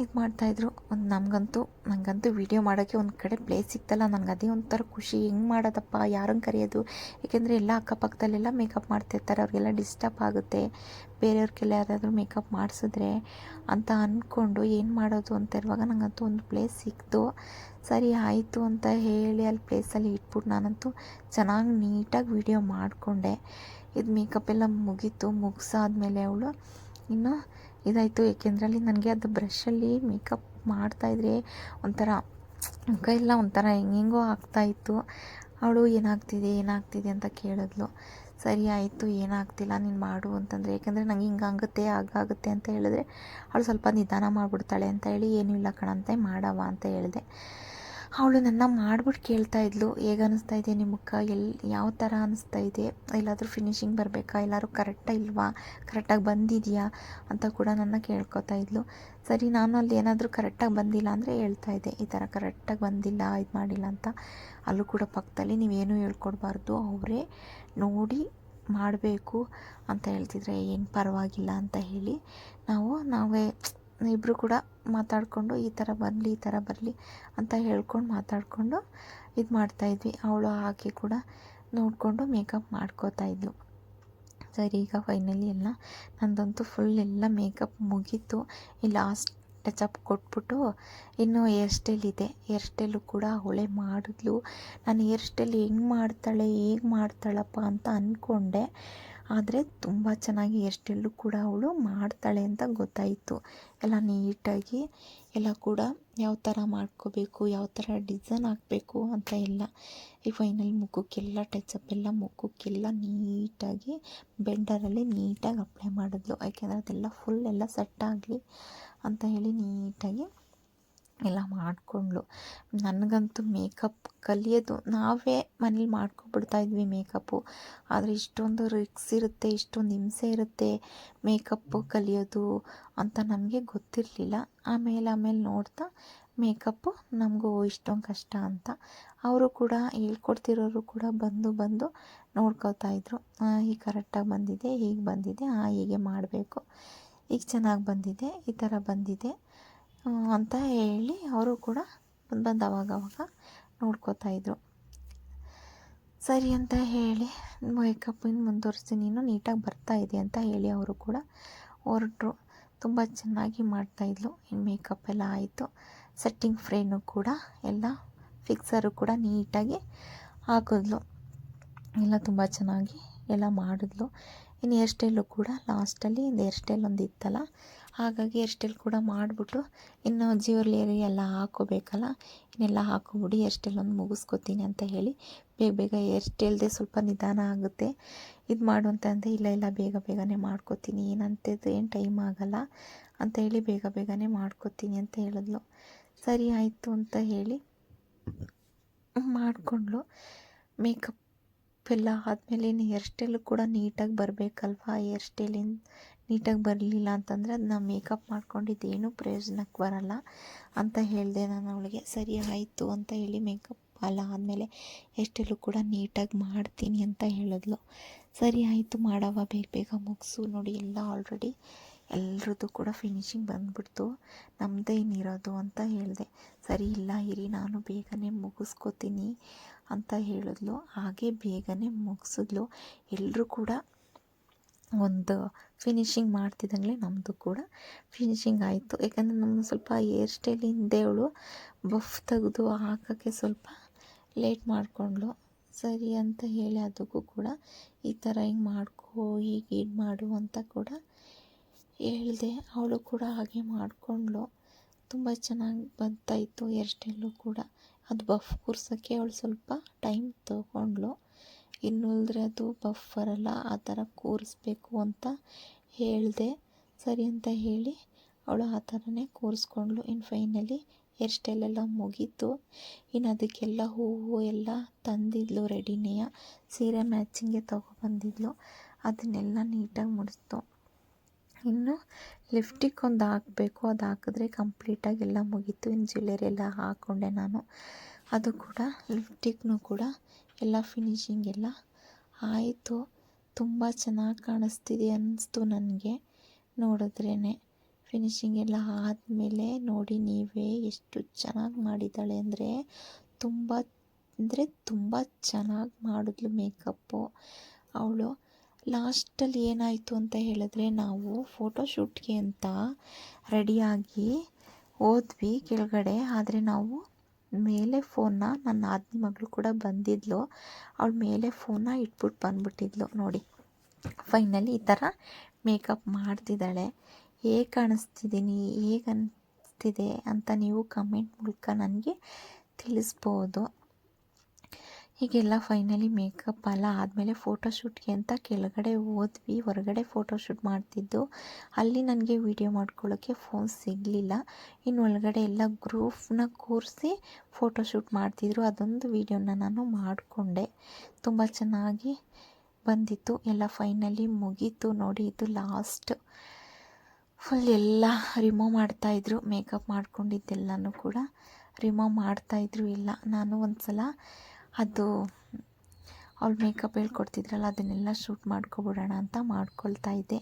ಇದು ಮಾಡ್ತಾಯಿದ್ರು ಒಂದು ನಮಗಂತೂ ನನಗಂತೂ ವೀಡಿಯೋ ಮಾಡೋಕ್ಕೆ ಒಂದು ಕಡೆ ಪ್ಲೇಸ್ ಸಿಗ್ತಲ್ಲ. ನನಗೆ ಅದೇ ಒಂಥರ ಖುಷಿ. ಹೆಂಗೆ ಮಾಡೋದಪ್ಪ? ಯಾರನ್ನು ಕರೆಯೋದು? ಏಕೆಂದರೆ ಎಲ್ಲ ಅಕ್ಕಪಕ್ಕದಲ್ಲೆಲ್ಲ ಮೇಕಪ್ ಮಾಡ್ತಿರ್ತಾರೆ. ಅವ್ರಿಗೆಲ್ಲ ಡಿಸ್ಟರ್ಬ್ ಆಗುತ್ತೆ. ಬೇರೆಯವ್ರಿಗೆಲ್ಲ ಯಾರಾದರೂ ಮೇಕಪ್ ಮಾಡಿಸಿದ್ರೆ ಅಂತ ಅಂದ್ಕೊಂಡು ಏನು ಮಾಡೋದು ಅಂತ ಇರುವಾಗ ನನಗಂತೂ ಒಂದು ಪ್ಲೇಸ್ ಸಿಕ್ತು. ಸರಿ, ಆಯಿತು ಅಂತ ಹೇಳಿ ಅಲ್ಲಿ ಪ್ಲೇಸಲ್ಲಿ ಇಟ್ಬಿಟ್ಟು ನಾನಂತೂ ಚೆನ್ನಾಗಿ ನೀಟಾಗಿ ವೀಡಿಯೋ ಮಾಡಿಕೊಂಡೆ. ಇದು ಮೇಕಪ್ ಎಲ್ಲ ಮುಗೀತು. ಮುಗಿಸಾದ್ಮೇಲೆ ಅವಳು, ಇನ್ನು ಇದಾಯಿತು. ಏಕೆಂದರೆ ಅಲ್ಲಿ ನನಗೆ ಅದು ಬ್ರಷಲ್ಲಿ ಮೇಕಪ್ ಮಾಡ್ತಾಯಿದ್ರೆ ಒಂಥರ ಮುಖ ಎಲ್ಲ ಒಂಥರ ಹೆಂಗೆಂಗೋ ಆಗ್ತಾಯಿತ್ತು ಅವಳು ಏನಾಗ್ತಿದೆ ಏನಾಗ್ತಿದೆ ಅಂತ ಕೇಳಿದ್ಲು. ಸರಿ ಆಯಿತು, ಏನಾಗ್ತಿಲ್ಲ, ನೀನು ಮಾಡು ಅಂತಂದರೆ. ಏಕೆಂದರೆ ನಂಗೆ ಹಿಂಗೆ ಆಗುತ್ತೆ ಆಗುತ್ತೆ ಅಂತ ಹೇಳಿದ್ರೆ ಅವಳು ಸ್ವಲ್ಪ ನಿಧಾನ ಮಾಡಿಬಿಡ್ತಾಳೆ ಅಂತ ಹೇಳಿ, ಏನೂ ಇಲ್ಲ ಕಣಂತೆ ಮಾಡವ ಅಂತ ಹೇಳಿದೆ. ಅವಳು ನನ್ನ ಮಾಡ್ಬಿಟ್ಟು ಕೇಳ್ತಾ ಇದ್ಲು, ಹೇಗೆ ಅನ್ನಿಸ್ತಾ ಇದೆ ಮುಖ? ಎಲ್ಲಿ ಯಾವ ಥರ ಅನ್ನಿಸ್ತಾ ಇದೆ? ಎಲ್ಲಾದರೂ ಫಿನಿಶಿಂಗ್ ಬರಬೇಕಾ? ಎಲ್ಲರೂ ಕರೆಕ್ಟಾಗಿ ಇಲ್ವಾ? ಕರೆಕ್ಟಾಗಿ ಬಂದಿದೆಯಾ? ಅಂತ ಕೂಡ ನನ್ನ ಕೇಳ್ಕೊತಾ ಇದ್ಲು. ಸರಿ, ನಾನು ಅಲ್ಲಿ ಏನಾದರೂ ಕರೆಕ್ಟಾಗಿ ಬಂದಿಲ್ಲ ಅಂದರೆ ಹೇಳ್ತಾ ಇದ್ದೆ. ಈ ಥರ ಕರೆಕ್ಟಾಗಿ ಬಂದಿಲ್ಲ, ಇದು ಮಾಡಿಲ್ಲ ಅಂತ. ಅಲ್ಲೂ ಕೂಡ ಪಕ್ಕದಲ್ಲಿ ನೀವೇನು ಹೇಳ್ಕೊಡ್ಬಾರ್ದು, ಅವರೇ ನೋಡಿ ಮಾಡಬೇಕು ಅಂತ ಹೇಳ್ತಿದ್ರೆ, ಏನು ಪರವಾಗಿಲ್ಲ ಅಂತ ಹೇಳಿ ನಾವು ನಾವೇ ಇಬ್ಬರು ಕೂಡ ಮಾತಾಡಿಕೊಂಡು ಈ ಥರ ಬರಲಿ, ಈ ಥರ ಬರಲಿ ಅಂತ ಹೇಳ್ಕೊಂಡು ಮಾತಾಡಿಕೊಂಡು ಇದು ಮಾಡ್ತಾಯಿದ್ವಿ ಅವಳು ಹಾಕಿ ಕೂಡ ನೋಡಿಕೊಂಡು ಮೇಕಪ್ ಮಾಡ್ಕೋತಾ ಇದ್ಲು. ಸರಿ, ಈಗ ಫೈನಲಿ ಎಲ್ಲ ನಂದಂತೂ ಫುಲ್ ಎಲ್ಲ ಮೇಕಪ್ ಮುಗೀತು. ಈ ಲಾಸ್ಟ್ ಟಚಪ್ ಕೊಟ್ಬಿಟ್ಟು ಇನ್ನು ಹೇರ್ ಸ್ಟೈಲ್ ಇದೆ. ಹೇರ್ ಸ್ಟೈಲು ಕೂಡ ಅವಳೇ ಮಾಡಿದ್ಲು. ನಾನು ಹೇರ್ ಸ್ಟೈಲ್ ಹೆಂಗೆ ಮಾಡ್ತಾಳೆ, ಹೇಗೆ ಮಾಡ್ತಾಳಪ್ಪ ಅಂತ ಅಂದ್ಕೊಂಡೆ ಆದರೆ ತುಂಬ ಚೆನ್ನಾಗಿ ಎಷ್ಟೆಲ್ಲೂ ಕೂಡ ಅವಳು ಮಾಡ್ತಾಳೆ ಅಂತ ಗೊತ್ತಾಯಿತು. ಎಲ್ಲ ನೀಟಾಗಿ ಎಲ್ಲ ಕೂಡ ಯಾವ ಥರ ಮಾಡ್ಕೋಬೇಕು, ಯಾವ ಥರ ಡಿಸೈನ್ ಹಾಕಬೇಕು ಅಂತ ಎಲ್ಲ. ಈ ಫೈನಲ್ ಮುಖಕ್ಕೆಲ್ಲ ಟಚಪ್ ಎಲ್ಲ ಮುಖಕ್ಕೆಲ್ಲ ನೀಟಾಗಿ ಬೆಂಡರಲ್ಲಿ ನೀಟಾಗಿ ಅಪ್ಲೈ ಮಾಡಿದ್ಲು. ಯಾಕೆಂದರೆ ಅದೆಲ್ಲ ಫುಲ್ ಎಲ್ಲ ಸೆಟ್ ಆಗಲಿ ಅಂತ ಹೇಳಿ ನೀಟಾಗಿ ಎಲ್ಲ ಮಾಡಿಕೊಂಡ್ಳು. ನನಗಂತೂ ಮೇಕಪ್ ಕಲಿಯೋದು ನಾವೇ ಮನೇಲಿ ಮಾಡ್ಕೊಬಿಡ್ತಾ ಇದ್ವಿ ಮೇಕಪ್ಪು. ಆದರೆ ಇಷ್ಟೊಂದು ರಿಕ್ಸ್ ಇರುತ್ತೆ, ಇಷ್ಟೊಂದು ಹಿಂಸೆ ಇರುತ್ತೆ ಮೇಕಪ್ಪು ಕಲಿಯೋದು ಅಂತ ನಮಗೆ ಗೊತ್ತಿರಲಿಲ್ಲ. ಆಮೇಲೆ ಆಮೇಲೆ ನೋಡ್ತಾ ಮೇಕಪ್ಪು ನಮಗೂ ಇಷ್ಟೊಂದು ಕಷ್ಟ ಅಂತ. ಅವರು ಕೂಡ ಹೇಳ್ಕೊಡ್ತಿರೋರು ಕೂಡ ಬಂದು ಬಂದು ನೋಡ್ಕೋತಾ ಇದ್ರು. ಈಗ ಕರೆಕ್ಟಾಗಿ ಬಂದಿದೆ, ಹೀಗೆ ಬಂದಿದೆ ಹಾಂ ಹೀಗೆ ಮಾಡಬೇಕು. ಈಗ ಚೆನ್ನಾಗಿ ಬಂದಿದೆ, ಈ ಥರ ಬಂದಿದೆ. ಅಂತ ಹೇಳಿ ಅವರು ಕೂಡ ಬಂದು ಬಂದು ಅವಾಗವಾಗ ಅವಾಗ ನೋಡ್ಕೋತಾ ಇದ್ರು. ಸರಿ ಅಂತ ಹೇಳಿ ಮೇಕಪ್ ಇನ್ನು ಮುಂದುವರಿಸಿ, ನೀನು ನೀಟಾಗಿ ಬರ್ತಾ ಇದೆ ಅಂತ ಹೇಳಿ ಅವರು ಕೂಡ ಹೊರಟರು. ತುಂಬ ಚೆನ್ನಾಗಿ ಮಾಡ್ತಾಯಿದ್ಲು ಇನ್ನು ಮೇಕಪ್ ಎಲ್ಲ ಆಯಿತು. ಸೆಟ್ಟಿಂಗ್ ಫ್ರೇನು ಕೂಡ ಎಲ್ಲ ಫಿಕ್ಸರು ಕೂಡ ನೀಟಾಗಿ ಹಾಕಿದ್ಲು. ಎಲ್ಲ ತುಂಬ ಚೆನ್ನಾಗಿ ಎಲ್ಲ ಮಾಡಿದ್ಲು. ಇನ್ನು ಹೇರ್ ಸ್ಟೈಲು ಕೂಡ ಲಾಸ್ಟಲ್ಲಿ ಒಂದು ಹೇರ್ ಸ್ಟೈಲ್ ಒಂದು ಇತ್ತಲ್ಲ ಹಾಗಾಗಿ ಹೇರ್ ಸ್ಟೈಲ್ ಕೂಡ ಮಾಡಿಬಿಟ್ಟು ಇನ್ನು ಜ್ಯುವೆಲ್ಲರಿ ಎಲ್ಲ ಹಾಕೋಬೇಕಲ್ಲ? ಇನ್ನೆಲ್ಲ ಹಾಕೋಬಿಡಿ ಹೇರ್ ಸ್ಟೈಲ್ ಒಂದು ಮುಗಿಸ್ಕೊತೀನಿ ಅಂತ ಹೇಳಿ. ಬೇಗ ಬೇಗ ಹೇರ್ ಸ್ಟೈಲ್ದೇ ಸ್ವಲ್ಪ ನಿಧಾನ ಆಗುತ್ತೆ. ಇದು ಮಾಡು ಅಂತಂದರೆ ಇಲ್ಲ ಇಲ್ಲ, ಬೇಗ ಬೇಗನೆ ಮಾಡ್ಕೋತೀನಿ. ಏನಂತದ್ದು ಏನು ಟೈಮ್ ಆಗಲ್ಲ ಅಂತ ಹೇಳಿ ಬೇಗ ಬೇಗನೆ ಮಾಡ್ಕೋತೀನಿ ಅಂತ ಹೇಳಿದ್ಲು. ಸರಿ ಆಯಿತು ಅಂತ ಹೇಳಿ ಮಾಡಿಕೊಂಡ್ಲು ಮೇಕಪ್ ಎಲ್ಲ ಆದಮೇಲೆ ಇನ್ನು ಹೇರ್ ಸ್ಟೈಲು ಕೂಡ ನೀಟಾಗಿ ಬರಬೇಕಲ್ವಾ? ಹೇರ್ ಸ್ಟೈಲಿನ ನೀಟಾಗಿ ಬರಲಿಲ್ಲ ಅಂತಂದರೆ ಅದನ್ನ ಮೇಕಪ್ ಮಾಡ್ಕೊಂಡಿದ್ದೇನು, ಪ್ರಯೋಜನಕ್ಕೆ ಬರಲ್ಲ ಅಂತ ಹೇಳಿದೆ ನಾನು ಅವಳಿಗೆ. ಸರಿ ಆಯಿತು ಅಂತ ಹೇಳಿ ಮೇಕಪ್ ಅಲ್ಲ ಆದಮೇಲೆ ಎಷ್ಟೆಲ್ಲೂ ಕೂಡ ನೀಟಾಗಿ ಮಾಡ್ತೀನಿ ಅಂತ ಹೇಳಿದ್ಲು. ಸರಿ ಆಯಿತು ಮಾಡವ ಬೇಗ ಬೇಗ ಮುಗಿಸು ನೋಡಿ, ಎಲ್ಲ ಆಲ್ರೆಡಿ ಎಲ್ರದ್ದು ಕೂಡ ಫಿನಿಶಿಂಗ್ ಬಂದ್ಬಿಡ್ತು. ನಮ್ಮದೇ ಏನಿರೋದು ಅಂತ ಹೇಳಿದೆ. ಸರಿ ಇಲ್ಲ ಇರಿ, ನಾನು ಬೇಗನೆ ಮುಗಿಸ್ಕೋತೀನಿ ಅಂತ ಹೇಳಿದ್ಲು. ಹಾಗೆ ಬೇಗನೆ ಮುಗಿಸಿದ್ಲು. ಎಲ್ಲರೂ ಕೂಡ ಒಂದು ಫಿನಿಶಿಂಗ್ ಮಾಡ್ತಿದ್ದಂಗೆ ನಮ್ಮದು ಕೂಡ ಫಿನಿಶಿಂಗ್ ಆಯಿತು. ಯಾಕಂದರೆ ನಮ್ಮ ಸ್ವಲ್ಪ ಹೇರ್ ಸ್ಟೈಲ್ ಹಿಂದೆ ಅವಳು ಬಫ್ ತೆಗೆದು ಹಾಕೋಕ್ಕೆ ಸ್ವಲ್ಪ ಲೇಟ್ ಮಾಡಿಕೊಂಡ್ಳು. ಸರಿ ಅಂತ ಹೇಳಿ ಅದಕ್ಕೂ ಕೂಡ ಈ ಥರ ಹಿಂಗೆ ಮಾಡ್ಕೋ, ಹೀಗೆ ಹೀಗೆ ಮಾಡು ಅಂತ ಕೂಡ ಹೇಳಿದೆ. ಅವಳು ಕೂಡ ಹಾಗೆ ಮಾಡಿಕೊಂಡ್ಳು. ತುಂಬ ಚೆನ್ನಾಗಿ ಬರ್ತಾಯಿತ್ತು ಹೇರ್ ಸ್ಟೈಲು ಕೂಡ. ಅದು ಬಫ್ ಕೂರ್ಸೋಕ್ಕೆ ಅವಳು ಸ್ವಲ್ಪ ಟೈಮ್ ತೊಗೊಂಡ್ಳು. ಇನ್ನು ಉಳಿದ್ರೆ ಅದು ಬಫ್ ಬರಲ್ಲ ಆ ಥರ ಕೂರಿಸ್ಬೇಕು ಅಂತ ಹೇಳಿದೆ. ಸರಿ ಅಂತ ಹೇಳಿ ಅವಳು ಆ ಥರನೇ ಕೂರಿಸ್ಕೊಂಡ್ಳು. ಇನ್ನು ಫೈನಲಿ ಹೇರ್ ಸ್ಟೈಲೆಲ್ಲ ಮುಗೀತು. ಇನ್ನು ಅದಕ್ಕೆಲ್ಲ ಹೂವು ಎಲ್ಲ ತಂದಿದ್ಲು ರೆಡಿನೇಯ ಸೀರೆ ಮ್ಯಾಚಿಂಗೆ ತೊಗೊಬಂದಿದ್ಲು. ಅದನ್ನೆಲ್ಲ ನೀಟಾಗಿ ಮುಡಿಸ್ತು. ಇನ್ನು ಲಿಫ್ಟಿಕ್ ಒಂದು ಹಾಕಬೇಕು. ಅದು ಹಾಕಿದ್ರೆ ಕಂಪ್ಲೀಟಾಗಿ ಎಲ್ಲ ಮುಗೀತು. ಇನ್ನು ಜ್ಯುವೆಲರಿ ಎಲ್ಲ ಹಾಕ್ಕೊಂಡೆ ನಾನು. ಅದು ಕೂಡ ಲಿಫ್ಟಿಕ್ನು ಕೂಡ ಎಲ್ಲ ಫಿನಿಶಿಂಗ್ ಎಲ್ಲ ಆಯಿತು. ತುಂಬ ಚೆನ್ನಾಗಿ ಕಾಣಿಸ್ತಿದೆ ಅನ್ನಿಸ್ತು ನನಗೆ. ನೋಡಿದ್ರೇ ಫಿನಿಶಿಂಗ್ ಎಲ್ಲ ಆದಮೇಲೆ ನೋಡಿ ನೀವೇ ಎಷ್ಟು ಚೆನ್ನಾಗಿ ಮಾಡಿದ್ದಾಳೆ ಅಂದರೆ ತುಂಬ ಅಂದರೆ ತುಂಬ ಚೆನ್ನಾಗಿ ಮಾಡಿದ್ಲು ಮೇಕಪ್ಪು ಅವಳು. ಲಾಸ್ಟಲ್ಲಿ ಏನಾಯಿತು ಅಂತ ಹೇಳಿದ್ರೆ ನಾವು ಫೋಟೋಶೂಟ್ಗೆ ಅಂತ ರೆಡಿಯಾಗಿ ಹೋದ್ವಿ ಕೆಳಗಡೆ. ಆದರೆ ನಾವು ಮೇಲೆ ಫೋನ್ನ ನನ್ನ ಆದ್ನಿ ಮಗಳು ಕೂಡ ಬಂದಿದ್ಲು. ಅವಳು ಮೇಲೆ ಫೋನ್ನ ಇಟ್ಬಿಟ್ಟು ಬಂದ್ಬಿಟ್ಟಿದ್ಲು. ನೋಡಿ ಫೈನಲಿ ಈ ಥರ ಮೇಕಪ್ ಮಾಡ್ತಿದ್ದಾಳೆ. ಹೇಗೆ ಕಾಣಿಸ್ತಿದ್ದೀನಿ ಹೇಗೆ ಅನ್ನಿಸ್ತಿದೆ ಅಂತ ನೀವು ಕಮೆಂಟ್ ಮೂಲಕ ನನಗೆ ತಿಳಿಸ್ಬೋದು. ಹೀಗೆಲ್ಲ ಫೈನಲಿ ಮೇಕಪ್ ಎಲ್ಲ ಆದಮೇಲೆ ಫೋಟೋಶೂಟ್ಗೆ ಅಂತ ಕೆಳಗಡೆ ಹೋದ್ವಿ, ಹೊರಗಡೆ ಫೋಟೋಶೂಟ್ ಮಾಡ್ತಿದ್ದು. ಅಲ್ಲಿ ನನಗೆ ವೀಡಿಯೋ ಮಾಡ್ಕೊಳ್ಳೋಕ್ಕೆ ಫೋನ್ ಸಿಗಲಿಲ್ಲ. ಇನ್ನು ಒಳಗಡೆ ಎಲ್ಲ ಗ್ರೂಫ್ನ ಕೂರಿಸಿ ಫೋಟೋಶೂಟ್ ಮಾಡ್ತಿದ್ರು. ಅದೊಂದು ವೀಡಿಯೋನ ನಾನು ಮಾಡಿಕೊಂಡೆ. ತುಂಬ ಚೆನ್ನಾಗಿ ಬಂದಿತ್ತು. ಎಲ್ಲ ಫೈನಲಿ ಮುಗೀತು. ನೋಡಿ, ಇದು ಲಾಸ್ಟ್ ಫುಲ್ ಎಲ್ಲ ರಿಮೂವ್ ಮಾಡ್ತಾಯಿದ್ರು ಮೇಕಪ್ ಮಾಡ್ಕೊಂಡಿದ್ದೆಲ್ಲನೂ ಕೂಡ ರಿಮೂವ್ ಮಾಡ್ತಾಯಿದ್ರು ಇಲ್ಲ, ನಾನು ಒಂದು ಸಲ ಅದು ಅವ್ಳು ಮೇಕಪ್ ಹೇಳ್ಕೊಡ್ತಿದ್ರಲ್ಲ, ಅದನ್ನೆಲ್ಲ ಶೂಟ್ ಮಾಡ್ಕೊಬಿಡೋಣ ಅಂತ ಮಾಡ್ಕೊಳ್ತಾ ಇದ್ದೆ.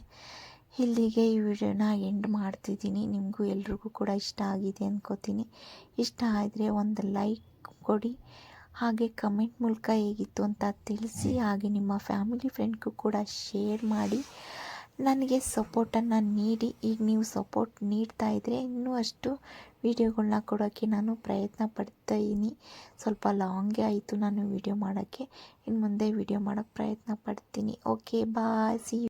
ಇಲ್ಲಿಗೆ ಈ ವಿಡಿಯೋನ ಎಂಡ್ ಮಾಡ್ತಿದ್ದೀನಿ. ನಿಮಗೂ ಎಲ್ರಿಗೂ ಕೂಡ ಇಷ್ಟ ಆಗಿದೆ ಅಂದ್ಕೋತೀನಿ ಇಷ್ಟ ಆದರೆ ಒಂದು ಲೈಕ್ ಕೊಡಿ. ಹಾಗೆ ಕಮೆಂಟ್ ಮೂಲಕ ಹೇಗಿತ್ತು ಅಂತ ತಿಳಿಸಿ. ಹಾಗೆ ನಿಮ್ಮ ಫ್ಯಾಮಿಲಿ ಫ್ರೆಂಡ್ಗೂ ಕೂಡ ಶೇರ್ ಮಾಡಿ. ನನಗೆ ಸಪೋರ್ಟನ್ನು ನೀಡಿ. ಈಗ ನೀವು ಸಪೋರ್ಟ್ ನೀಡ್ತಾ ಇದ್ದರೆ ಇನ್ನೂ ಅಷ್ಟು ವೀಡಿಯೋಗಳನ್ನ ಕೊಡೋಕ್ಕೆ ನಾನು ಪ್ರಯತ್ನ ಪಡ್ತಾಯಿದ್ದೀನಿ ಸ್ವಲ್ಪ ಲಾಂಗೇ ಆಯಿತು ನಾನು ವೀಡಿಯೋ ಮಾಡೋಕ್ಕೆ. ಇನ್ನು ಮುಂದೆ ವೀಡಿಯೋ ಮಾಡೋಕ್ಕೆ ಪ್ರಯತ್ನ ಪಡ್ತೀನಿ. Okay, bye see